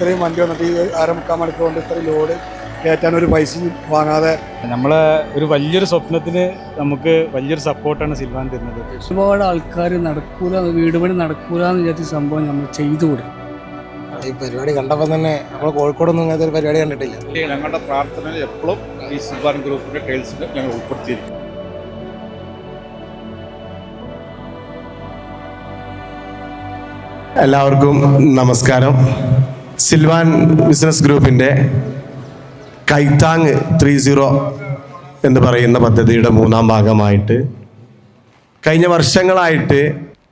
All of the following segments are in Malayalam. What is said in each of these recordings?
ഇത്രയും വണ്ടി വന്നിട്ട് ഈ അരമുക്കാൽ മണിക്കൂർ കൊണ്ട് ഇത്രയും ലോഡ് കയറ്റാൻ ഒരു പൈസയും വാങ്ങാതെ നമ്മളെ ഒരു വലിയൊരു സ്വപ്നത്തിന് നമുക്ക് വലിയൊരു സപ്പോർട്ടാണ് സിൽവാൻ തരുന്നത്. ഒരുപാട് ആൾക്കാർ നടക്കൂല വീട് പണി നടക്കൂല എന്ന് വിചാരിച്ച സംഭവം നമ്മൾ ചെയ്തു കൊടുക്കും. ഈ പരിപാടി കണ്ടപ്പോൾ തന്നെ നമ്മൾ കോഴിക്കോടൊന്നും ഇങ്ങനത്തെ ഒരു പരിപാടി കണ്ടിട്ടില്ല. ഞങ്ങളുടെ പ്രാർത്ഥനയിൽ എപ്പോഴും ഈ സിൽവാൻ ഗ്രൂപ്പിന്റെ ടൈൽസിൽ ഞങ്ങൾ ഉൾപ്പെടുത്തിയിരിക്കും. എല്ലാവർക്കും നമസ്കാരം. സിൽവാൻ ബിസിനസ് ഗ്രൂപ്പിന്റെ കൈത്താങ് ത്രീ സീറോ എന്ന് പറയുന്ന പദ്ധതിയുടെ മൂന്നാം ഭാഗമായിട്ട് കഴിഞ്ഞ വർഷങ്ങളായിട്ട്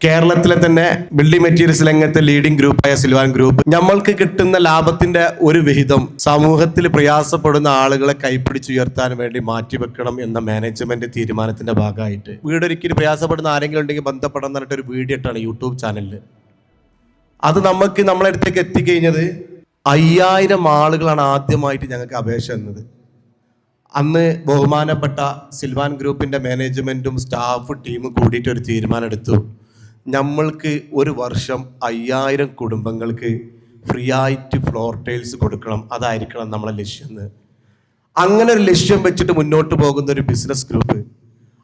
കേരളത്തിലെ തന്നെ ബിൽഡിംഗ് മെറ്റീരിയൽസ് രംഗത്തെ ലീഡിംഗ് ഗ്രൂപ്പായ സിൽവാൻ ഗ്രൂപ്പ് നമ്മൾക്ക് കിട്ടുന്ന ലാഭത്തിന്റെ ഒരു വിഹിതം സമൂഹത്തിൽ പ്രയാസപ്പെടുന്ന ആളുകളെ കൈപ്പിടിച്ചുയർത്താൻ വേണ്ടി മാറ്റിവെക്കണം എന്ന മാനേജ്മെന്റ് തീരുമാനത്തിന്റെ ഭാഗമായിട്ട്. വീടൊരിക്കലും പ്രയാസപ്പെടുന്ന ആരെങ്കിലും ഉണ്ടെങ്കിൽ ബന്ധപ്പെടാൻ പറഞ്ഞിട്ട് വീഡിയോ ഇട്ടാണ് യൂട്യൂബ് ചാനലിൽ അത് നമുക്ക് നമ്മളെ അടുത്തേക്ക് എത്തിക്കഴിഞ്ഞത് അയ്യായിരം ആളുകളാണ് ആദ്യമായിട്ട് ഞങ്ങൾക്ക് അപേക്ഷ തന്നത്. അന്ന് ബഹുമാനപ്പെട്ട സിൽവാൻ ഗ്രൂപ്പിന്റെ മാനേജ്മെന്റും സ്റ്റാഫ് ടീമും കൂടിയിട്ട് ഒരു തീരുമാനം എടുത്തു. നമ്മൾക്ക് ഒരു വർഷം അയ്യായിരം കുടുംബങ്ങൾക്ക് ഫ്രീ ആയിട്ട് ഫ്ലോർ ടൈൽസ് കൊടുക്കണം. അതായിരിക്കണം നമ്മളെ ലക്ഷ്യം എന്ന്. അങ്ങനെ ഒരു ലക്ഷ്യം വെച്ചിട്ട് മുന്നോട്ട് പോകുന്ന ഒരു ബിസിനസ് ഗ്രൂപ്പ്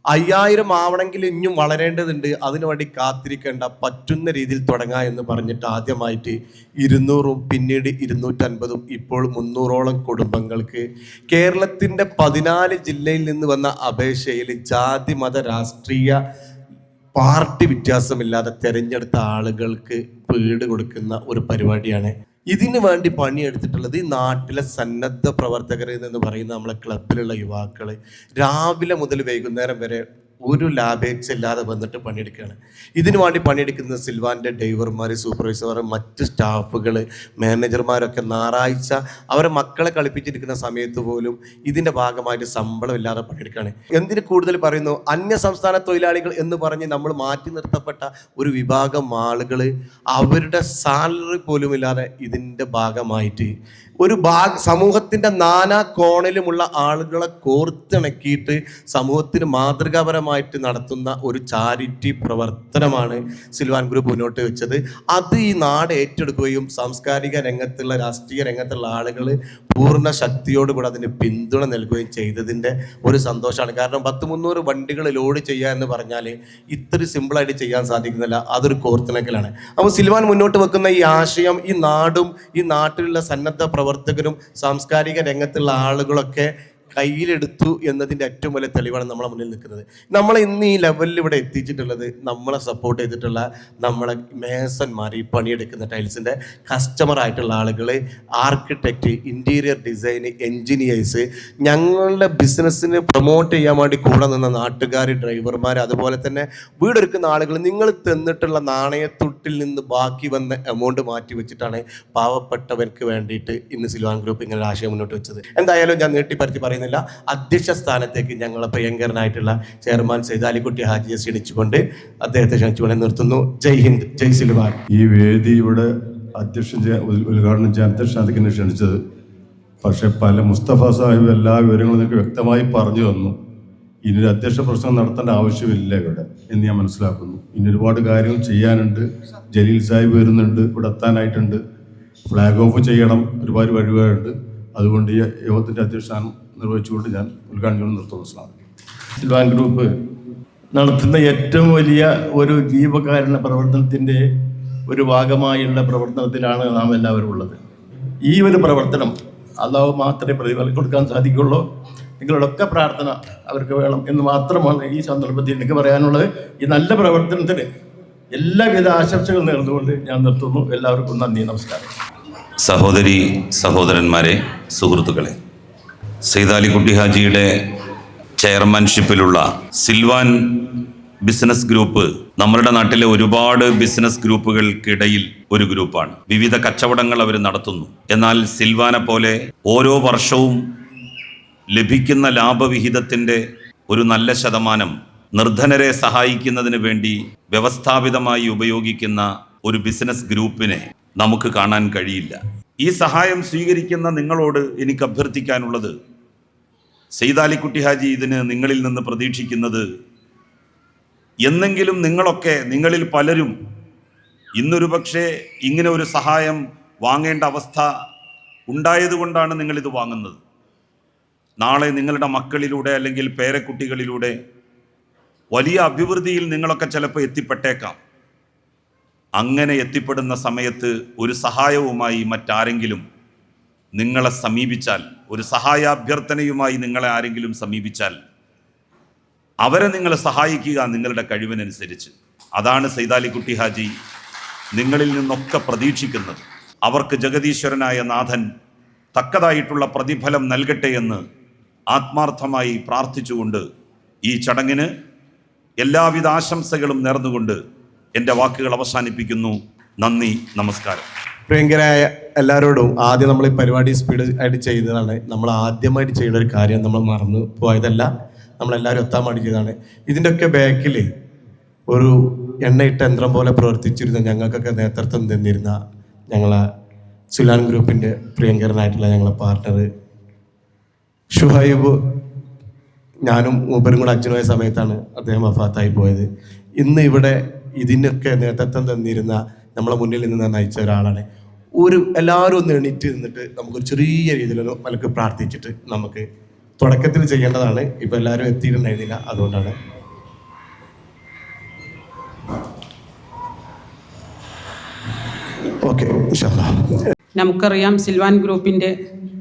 അയ്യായിരം ആവണമെങ്കിൽ ഇനിയും വളരേണ്ടതുണ്ട്. അതിനുവേണ്ടി കാത്തിരിക്കേണ്ട പറ്റുന്ന രീതിയിൽ തുടങ്ങാം എന്ന് പറഞ്ഞിട്ട് ആദ്യമായിട്ട് ഇരുന്നൂറും പിന്നീട് ഇരുന്നൂറ്റൻപതും ഇപ്പോൾ മുന്നൂറോളം കുടുംബങ്ങൾക്ക് കേരളത്തിന്റെ പതിനാല് ജില്ലയിൽ നിന്ന് വന്ന അപേക്ഷയിൽ ജാതി മത രാഷ്ട്രീയ പാർട്ടി വ്യത്യാസമില്ലാതെ തിരഞ്ഞെടുത്ത ആളുകൾക്ക് വീട് കൊടുക്കുന്ന ഒരു പരിപാടിയാണ് ഇതിനു വേണ്ടി പണിയെടുത്തിട്ടുള്ളത് ഈ നാട്ടിലെ സന്നദ്ധ പ്രവർത്തകർ എന്ന് പറയുന്ന നമ്മളെ ക്ലബിലുള്ള യുവാക്കൾ രാവിലെ മുതൽ വൈകുന്നേരം വരെ ഒരു ലാബേക്സ് ഇല്ലാതെ വന്നിട്ട് പണിയെടുക്കുകയാണ്. ഇതിനു വേണ്ടി പണിയെടുക്കുന്ന സിൽവാന്റെ ഡ്രൈവർമാർ സൂപ്പർവൈസർമാർ മറ്റ് സ്റ്റാഫുകൾ മാനേജർമാരൊക്കെ ഞായറാഴ്ച അവരെ മക്കളെ കളിപ്പിച്ചിരിക്കുന്ന സമയത്ത് പോലും ഇതിന്റെ ഭാഗമായിട്ട് ശമ്പളം ഇല്ലാതെ പണിയെടുക്കുകയാണ്. എന്തിന് കൂടുതൽ പറയുന്നു? അന്യ സംസ്ഥാന തൊഴിലാളികൾ എന്ന് പറഞ്ഞ് നമ്മൾ മാറ്റി നിർത്തപ്പെട്ട ഒരു വിഭാഗം ആളുകൾ അവരുടെ സാലറി പോലും ഇല്ലാതെ ഇതിന്റെ ഭാഗമായിട്ട് ഒരു ഭാഗ സമൂഹത്തിന്റെ നാനാ കോണിലുമുള്ള ആളുകളെ കോർത്തിണക്കിയിട്ട് സമൂഹത്തിന് മാതൃകാപരമായിട്ട് നടത്തുന്ന ഒരു ചാരിറ്റി പ്രവർത്തനമാണ് സിൽവാൻ ഗ്രൂപ്പ് മുന്നോട്ട് വെച്ചത്. അത് ഈ നാട് ഏറ്റെടുക്കുകയും സാംസ്കാരിക രംഗത്തുള്ള രാഷ്ട്രീയ രംഗത്തുള്ള ആളുകൾ പൂർണ ശക്തിയോടുകൂടി അതിന് പിന്തുണ നൽകുകയും ചെയ്തതിന്റെ ഒരു സന്തോഷമാണ്. കാരണം പത്ത് മുന്നൂറ് വണ്ടികൾ ലോഡ് ചെയ്യുക എന്ന് പറഞ്ഞാൽ ഇത്ര സിമ്പിളായിട്ട് ചെയ്യാൻ സാധിക്കുന്നില്ല. അതൊരു കോർത്തിണക്കലാണ്. അപ്പോൾ സിൽവാൻ മുന്നോട്ട് വെക്കുന്ന ഈ ആശയം ഈ നാടും ഈ നാട്ടിലുള്ള സന്നദ്ധ പ്രവർത്തകരും സാംസ്കാരിക രംഗത്തുള്ള ആളുകളൊക്കെ കയ്യിലെടുത്തു എന്നതിന്റെ ഏറ്റവും വലിയ തെളിവാണ് നമ്മളെ മുന്നിൽ നിൽക്കുന്നത്. നമ്മൾ ഇന്ന് ഈ ലെവലിൽ ഇവിടെ എത്തിച്ചിട്ടുള്ളത് നമ്മളെ സപ്പോർട്ട് ചെയ്തിട്ടുള്ള നമ്മളെ മേസന്മാർ ഈ പണിയെടുക്കുന്ന ടൈൽസിന്റെ കസ്റ്റമർ ആയിട്ടുള്ള ആളുകൾ ആർക്കിടെക്റ്റ് ഇന്റീരിയർ ഡിസൈൻ എൻജിനീയേഴ്സ് ഞങ്ങളുടെ ബിസിനസ്സിന് പ്രൊമോട്ട് ചെയ്യാൻ വേണ്ടി കൂടെ നിന്ന നാട്ടുകാർ ഡ്രൈവർമാർ അതുപോലെ തന്നെ വീടൊരുക്കുന്ന ആളുകൾ നിങ്ങൾ തന്നിട്ടുള്ള നാണയത്തുട്ടിൽ നിന്ന് ബാക്കി വന്ന എമൗണ്ട് മാറ്റി വെച്ചിട്ടാണ് പാവപ്പെട്ടവർക്ക് വേണ്ടിയിട്ട് ഇന്ന് സിൽവാൻ ഗ്രൂപ്പ് ഇങ്ങനെ ആശയം മുന്നോട്ട് വെച്ചത്. എന്തായാലും ഞാൻ നീട്ടിപ്പരത്തി പറയുന്നില്ല അധ്യക്ഷ സ്ഥാനത്തേക്ക് ഞങ്ങളെ പ്രിയങ്കരനായിട്ടുള്ള ചെയർമാൻ സൈതാലിക്കുട്ടി ഹാജിയെ ക്ഷണിച്ചുകൊണ്ട് അദ്ദേഹത്തെ ക്ഷണിച്ചുകൊണ്ട് നിർത്തുന്നു. ജയ് ഹിന്ദ്. ജയ് സിൽവാൻ ഈ വേദി ഇവിടെ അധ്യക്ഷൻ ഉദ്ഘാടനം ചെയ്യാൻ അധ്യക്ഷനെ ക്ഷണിച്ചത്. പക്ഷെ പല മുസ്തഫ സാഹിബ് എല്ലാ വിവരങ്ങളും നിങ്ങൾക്ക് വ്യക്തമായി പറഞ്ഞു തന്നു. ഇനി ഒരു അധ്യക്ഷ പ്രശ്നം നടത്തേണ്ട ആവശ്യമില്ല ഇവിടെ എന്ന് ഞാൻ മനസ്സിലാക്കുന്നു. ഇനി ഒരുപാട് കാര്യങ്ങൾ ചെയ്യാനുണ്ട്. ജലീൽ സാഹിബ് വരുന്നുണ്ട് ഇവിടെ എത്താനായിട്ടുണ്ട്. ഫ്ലാഗ് ഓഫ് ചെയ്യണം ഒരുപാട് വഴികളുണ്ട്. അതുകൊണ്ട് ഈ യോഗത്തിന്റെ അധ്യക്ഷസ്ഥാനം നിർവഹിച്ചുകൊണ്ട് ഞാൻ ഉദ്ഘാടനം നിർത്തുന്നു. അലൈക്കും. സിൽവാൻ ഗ്രൂപ്പ് നടത്തുന്ന ഏറ്റവും വലിയ ഒരു ജീവകാരുണ്യ പ്രവർത്തനത്തിന്റെ ഒരു ഭാഗമായുള്ള പ്രവർത്തനത്തിലാണ് നാം എല്ലാവരും ഉള്ളത്. ഈ ഒരു പ്രവർത്തനം അള്ളാഹു മാത്രമേ പ്രതിഫലം കൊടുക്കാൻ സാധിക്കുള്ളൂ നിങ്ങളുടെയൊക്കെ പ്രാർത്ഥന അവർക്ക് വേണം എന്ന് മാത്രമാണ് ഈ സന്ദർഭത്തിൽ എനിക്ക് പറയാനുള്ളത്. ഈ നല്ല പ്രവർത്തനത്തിന് എല്ലാവിധ ആശംസകൾ നേർന്നുകൊണ്ട് ഞാൻ നിർത്തുന്നു. എല്ലാവർക്കും നന്ദി നമസ്കാരം. സഹോദരി സഹോദരന്മാരെ സുഹൃത്തുക്കളെ. സൈതാലിക്കുട്ടി ഹാജിയുടെ ചെയർമാൻഷിപ്പിലുള്ള സിൽവാൻ ബിസിനസ് ഗ്രൂപ്പ് നമ്മളുടെ നാട്ടിലെ ഒരുപാട് ബിസിനസ് ഗ്രൂപ്പുകൾക്കിടയിൽ ഒരു ഗ്രൂപ്പാണ്. വിവിധ കച്ചവടങ്ങൾ അവർ നടത്തുന്നു. എന്നാൽ സിൽവാനെ പോലെ ഓരോ വർഷവും ലഭിക്കുന്ന ലാഭവിഹിതത്തിന്റെ ഒരു നല്ല ശതമാനം നിർധനരെ സഹായിക്കുന്നതിന് വേണ്ടി വ്യവസ്ഥാപിതമായി ഉപയോഗിക്കുന്ന ഒരു ബിസിനസ് ഗ്രൂപ്പിനെ നമുക്ക് കാണാൻ കഴിയില്ല. ഈ സഹായം സ്വീകരിക്കുന്ന നിങ്ങളോട് എനിക്ക് അഭ്യർത്ഥിക്കാനുള്ളത് സെയ്താലിക്കുട്ടി ഹാജി ഇതിന് നിങ്ങളിൽ നിന്ന് പ്രതീക്ഷിക്കുന്നത് എന്നെങ്കിലും നിങ്ങളൊക്കെ നിങ്ങളിൽ പലരും ഇന്നൊരു പക്ഷേ ഇങ്ങനെ ഒരു സഹായം വാങ്ങേണ്ട അവസ്ഥ ഉണ്ടായതുകൊണ്ടാണ് നിങ്ങളിത് വാങ്ങുന്നത്. നാളെ നിങ്ങളുടെ മക്കളിലൂടെ അല്ലെങ്കിൽ പേരക്കുട്ടികളിലൂടെ വലിയ അഭിവൃദ്ധിയിൽ നിങ്ങളൊക്കെ ചിലപ്പോൾ എത്തിപ്പെട്ടേക്കാം. അങ്ങനെ എത്തിപ്പെടുന്ന സമയത്ത് ഒരു സഹായവുമായി മറ്റാരെങ്കിലും നിങ്ങളെ സമീപിച്ചാൽ ഒരു സഹായാഭ്യർത്ഥനയുമായി നിങ്ങളെ ആരെങ്കിലും സമീപിച്ചാൽ അവരെ നിങ്ങളെ സഹായിക്കുക നിങ്ങളുടെ കഴിവിനനുസരിച്ച്. അതാണ് സൈതാലിക്കുട്ടി ഹാജി നിങ്ങളിൽ നിന്നൊക്കെ പ്രതീക്ഷിക്കുന്നത്. അവർക്ക് ജഗതീശ്വരനായ നാഥൻ തക്കതായിട്ടുള്ള പ്രതിഫലം നൽകട്ടെ എന്ന് ആത്മാർത്ഥമായി പ്രാർത്ഥിച്ചുകൊണ്ട് ഈ ചടങ്ങിന് എല്ലാവിധ ആശംസകളും നേർന്നുകൊണ്ട് എന്റെ വാക്കുകൾ അവസാനിപ്പിക്കുന്നു. നന്ദി നമസ്കാരം. പ്രിയങ്കരായ എല്ലാവരോടും ആദ്യം നമ്മൾ ഈ പരിപാടി സ്പീഡ് ആയിട്ട് ചെയ്തതാണ്. നമ്മൾ ആദ്യമായിട്ട് ചെയ്ത ഒരു കാര്യം നമ്മൾ മറന്നു പോയതല്ല. നമ്മളെല്ലാവരും ഒത്താൻ വേണ്ടി ചെയ്തതാണ് ഇതിന്റെയൊക്കെ ബാക്കിൽ ഒരു എണ്ണയിട്ട യന്ത്രം പോലെ പ്രവർത്തിച്ചിരുന്ന ഞങ്ങൾക്കൊക്കെ നേതൃത്വം തന്നിരുന്ന ഞങ്ങളെ സുലാൻ ഗ്രൂപ്പിന്റെ പ്രിയങ്കരനായിട്ടുള്ള ഞങ്ങളെ പാർട്ണർ ഷുഹൈബ് ഞാനും മൂപ്പരും കൂടെ അച്ഛനുമായ സമയത്താണ് അദ്ദേഹം വഫാത്തായി പോയത്. ഇന്ന് ഇവിടെ ഇതിനൊക്കെ നേതൃത്വം തന്നിരുന്ന നമ്മളെ മുന്നിൽ നിന്ന് നയിച്ച ഒരാളാണ്. ഒരു എല്ലാവരും ഒന്ന് എണീറ്റ് നിന്നിട്ട് നമുക്കൊരു ചെറിയ രീതിയിലൊരു പലക്ക് പ്രാർത്ഥിച്ചിട്ട് നമുക്ക് തുടക്കത്തിൽ ചെയ്യേണ്ടതാണ്. ഇപ്പം എല്ലാവരും എത്തിയിട്ടുണ്ടായിരുന്നില്ല അതുകൊണ്ടാണ്. ഓക്കെ നമുക്കറിയാം സിൽവാൻ ഗ്രൂപ്പിന്റെ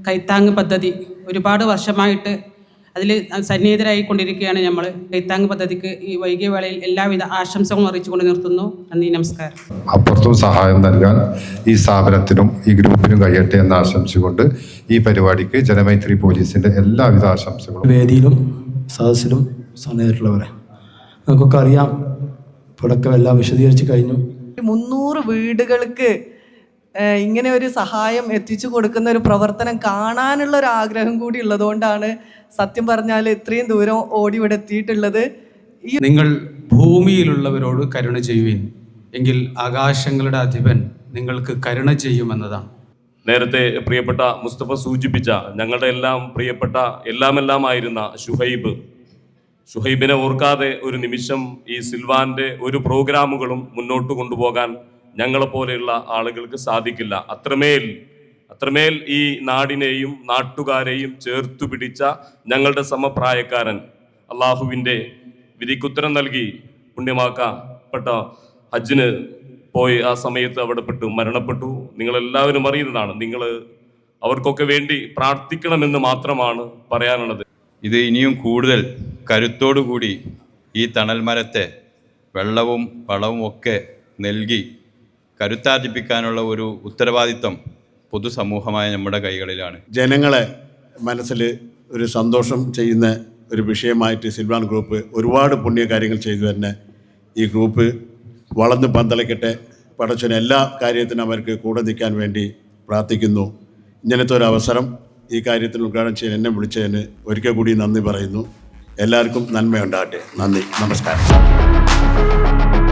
കൈത്താങ് പദ്ധതി ഒരുപാട് വർഷമായിട്ട് അതിൽ സന്നിഹിതരായിക്കൊണ്ടിരിക്കുകയാണ് നമ്മൾ കൈത്താങ് പദ്ധതിക്ക് ഈ വൈകിയ വേളയിൽ എല്ലാവിധ ആശംസകളും അറിയിച്ചുകൊണ്ട് നിർത്തുന്നു. നന്ദി നമസ്കാരം. അപ്പുറത്തും സഹായം നൽകാൻ ഈ സ്ഥാപനത്തിനും ഈ ഗ്രൂപ്പിനും കഴിയട്ടെ എന്ന് ആശംസിച്ചുകൊണ്ട് ഈ പരിപാടിക്ക് ജനമൈത്രി പോലീസിന്റെ എല്ലാവിധ ആശംസകളും. വേദിയിലും സദസ്സിലും സമയത്തുള്ളവരെ നമുക്കൊക്കെ അറിയാം. ഇവിടൊക്കെ എല്ലാം വിശദീകരിച്ച് കഴിഞ്ഞു. മുന്നൂറ് വീടുകൾക്ക് ഇങ്ങനെ ഒരു സഹായം എത്തിച്ചു കൊടുക്കുന്ന ഒരു പ്രവർത്തനം കാണാനുള്ള ഒരു ആഗ്രഹം കൂടി ഉള്ളതുകൊണ്ടാണ് സത്യം പറഞ്ഞാൽ ഇത്രയും ദൂരം ഓടി ഇവിടെ എത്തിയിട്ടുള്ളത്. ഈ നിങ്ങൾ ഭൂമിയിലുള്ളവരോട് കരുണ ചെയ്യുവിൻ. എങ്കിൽ ആകാശങ്ങളുടെ അധിപൻ നിങ്ങൾക്ക് കരുണ ചെയ്യുമെന്നതാണ്. നേരത്തെ പ്രിയപ്പെട്ട മുസ്തഫ സൂചിപ്പിച്ച ഞങ്ങളുടെ എല്ലാം പ്രിയപ്പെട്ട എല്ലാമെല്ലാമായിരുന്ന ഷുഹൈബ്. ഷുഹൈബിനെ ഓർക്കാതെ ഒരു നിമിഷം ഈ സിൽവാന്റെ ഒരു പ്രോഗ്രാമുകളും മുന്നോട്ട് കൊണ്ടുപോകാൻ ഞങ്ങളെപ്പോലെയുള്ള ആളുകൾക്ക് സാധിക്കില്ല. അത്രമേൽ അത്രമേൽ ഈ നാടിനെയും നാട്ടുകാരെയും ചേർത്തു പിടിച്ച ഞങ്ങളുടെ സമപ്രായക്കാരൻ അള്ളാഹുവിന്റെ വിധിക്കുത്തരം നൽകി പുണ്യമാക്കപ്പെട്ട ഹജ്ജിന് പോയി ആ സമയത്ത് അവിടെ പെട്ടു മരണപ്പെട്ടു. നിങ്ങളെല്ലാവരും അറിയുന്നതാണ് നിങ്ങൾ അവർക്കൊക്കെ വേണ്ടി പ്രാർത്ഥിക്കണമെന്ന് മാത്രമാണ് പറയാനുള്ളത്. ഇത് ഇനിയും കൂടുതൽ കരുത്തോടുകൂടി ഈ തണൽമരത്തെ വെള്ളവും വളവും ഒക്കെ നൽകി കരുത്താർജിപ്പിക്കാനുള്ള ഒരു ഉത്തരവാദിത്തം പൊതുസമൂഹമായ നമ്മുടെ കൈകളിലാണ്. ജനങ്ങളെ മനസ്സിൽ ഒരു സന്തോഷം ചെയ്യുന്ന ഒരു വിഷയമായിട്ട് സിൽവാൻ ഗ്രൂപ്പ് ഒരുപാട് പുണ്യ കാര്യങ്ങൾ ചെയ്തു തന്നെ ഈ ഗ്രൂപ്പ് വളർന്ന് പന്തളിക്കട്ടെ പടച്ചന് എല്ലാ കാര്യത്തിനും അവർക്ക് കൂടെ നിൽക്കാൻ വേണ്ടി പ്രാർത്ഥിക്കുന്നു. ഇങ്ങനത്തെ ഒരു അവസരം ഈ കാര്യത്തിൽ ഉദ്ഘാടനം ചെയ്യാൻ എന്നെ വിളിച്ചതിന് ഒരിക്കൽ കൂടി നന്ദി പറയുന്നു. എല്ലാവർക്കും നന്മയുണ്ടാകട്ടെ. നന്ദി. നമസ്കാരം.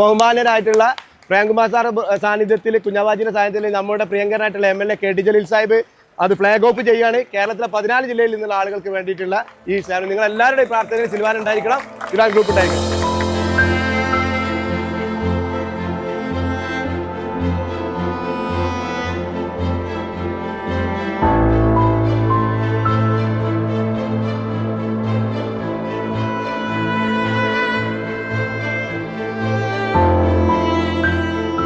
ബഹുമാനരായിട്ടുള്ള പ്രേംകുമാർ സാർ സാന്നിധ്യത്തിൽ കുഞ്ഞാവാജിന്റെ സാന്നിധ്യത്തിൽ നമ്മുടെ പ്രിയങ്കരനായിട്ടുള്ള M L A K T Jaleel Sahib അത് ഫ്ലാഗ് ഓഫ് ചെയ്യാണ് കേരളത്തിലെ പതിനാല് ജില്ലയിൽ നിന്നുള്ള ആളുകൾക്ക് വേണ്ടിയിട്ടുള്ള ഈ സേവനം നിങ്ങൾ എല്ലാവരുടെയും പ്രാർത്ഥനയിൽ സിൽവാൻ ഉണ്ടായിരിക്കണം. ഗ്രൂപ്പ് ഉണ്ടായിരിക്കണം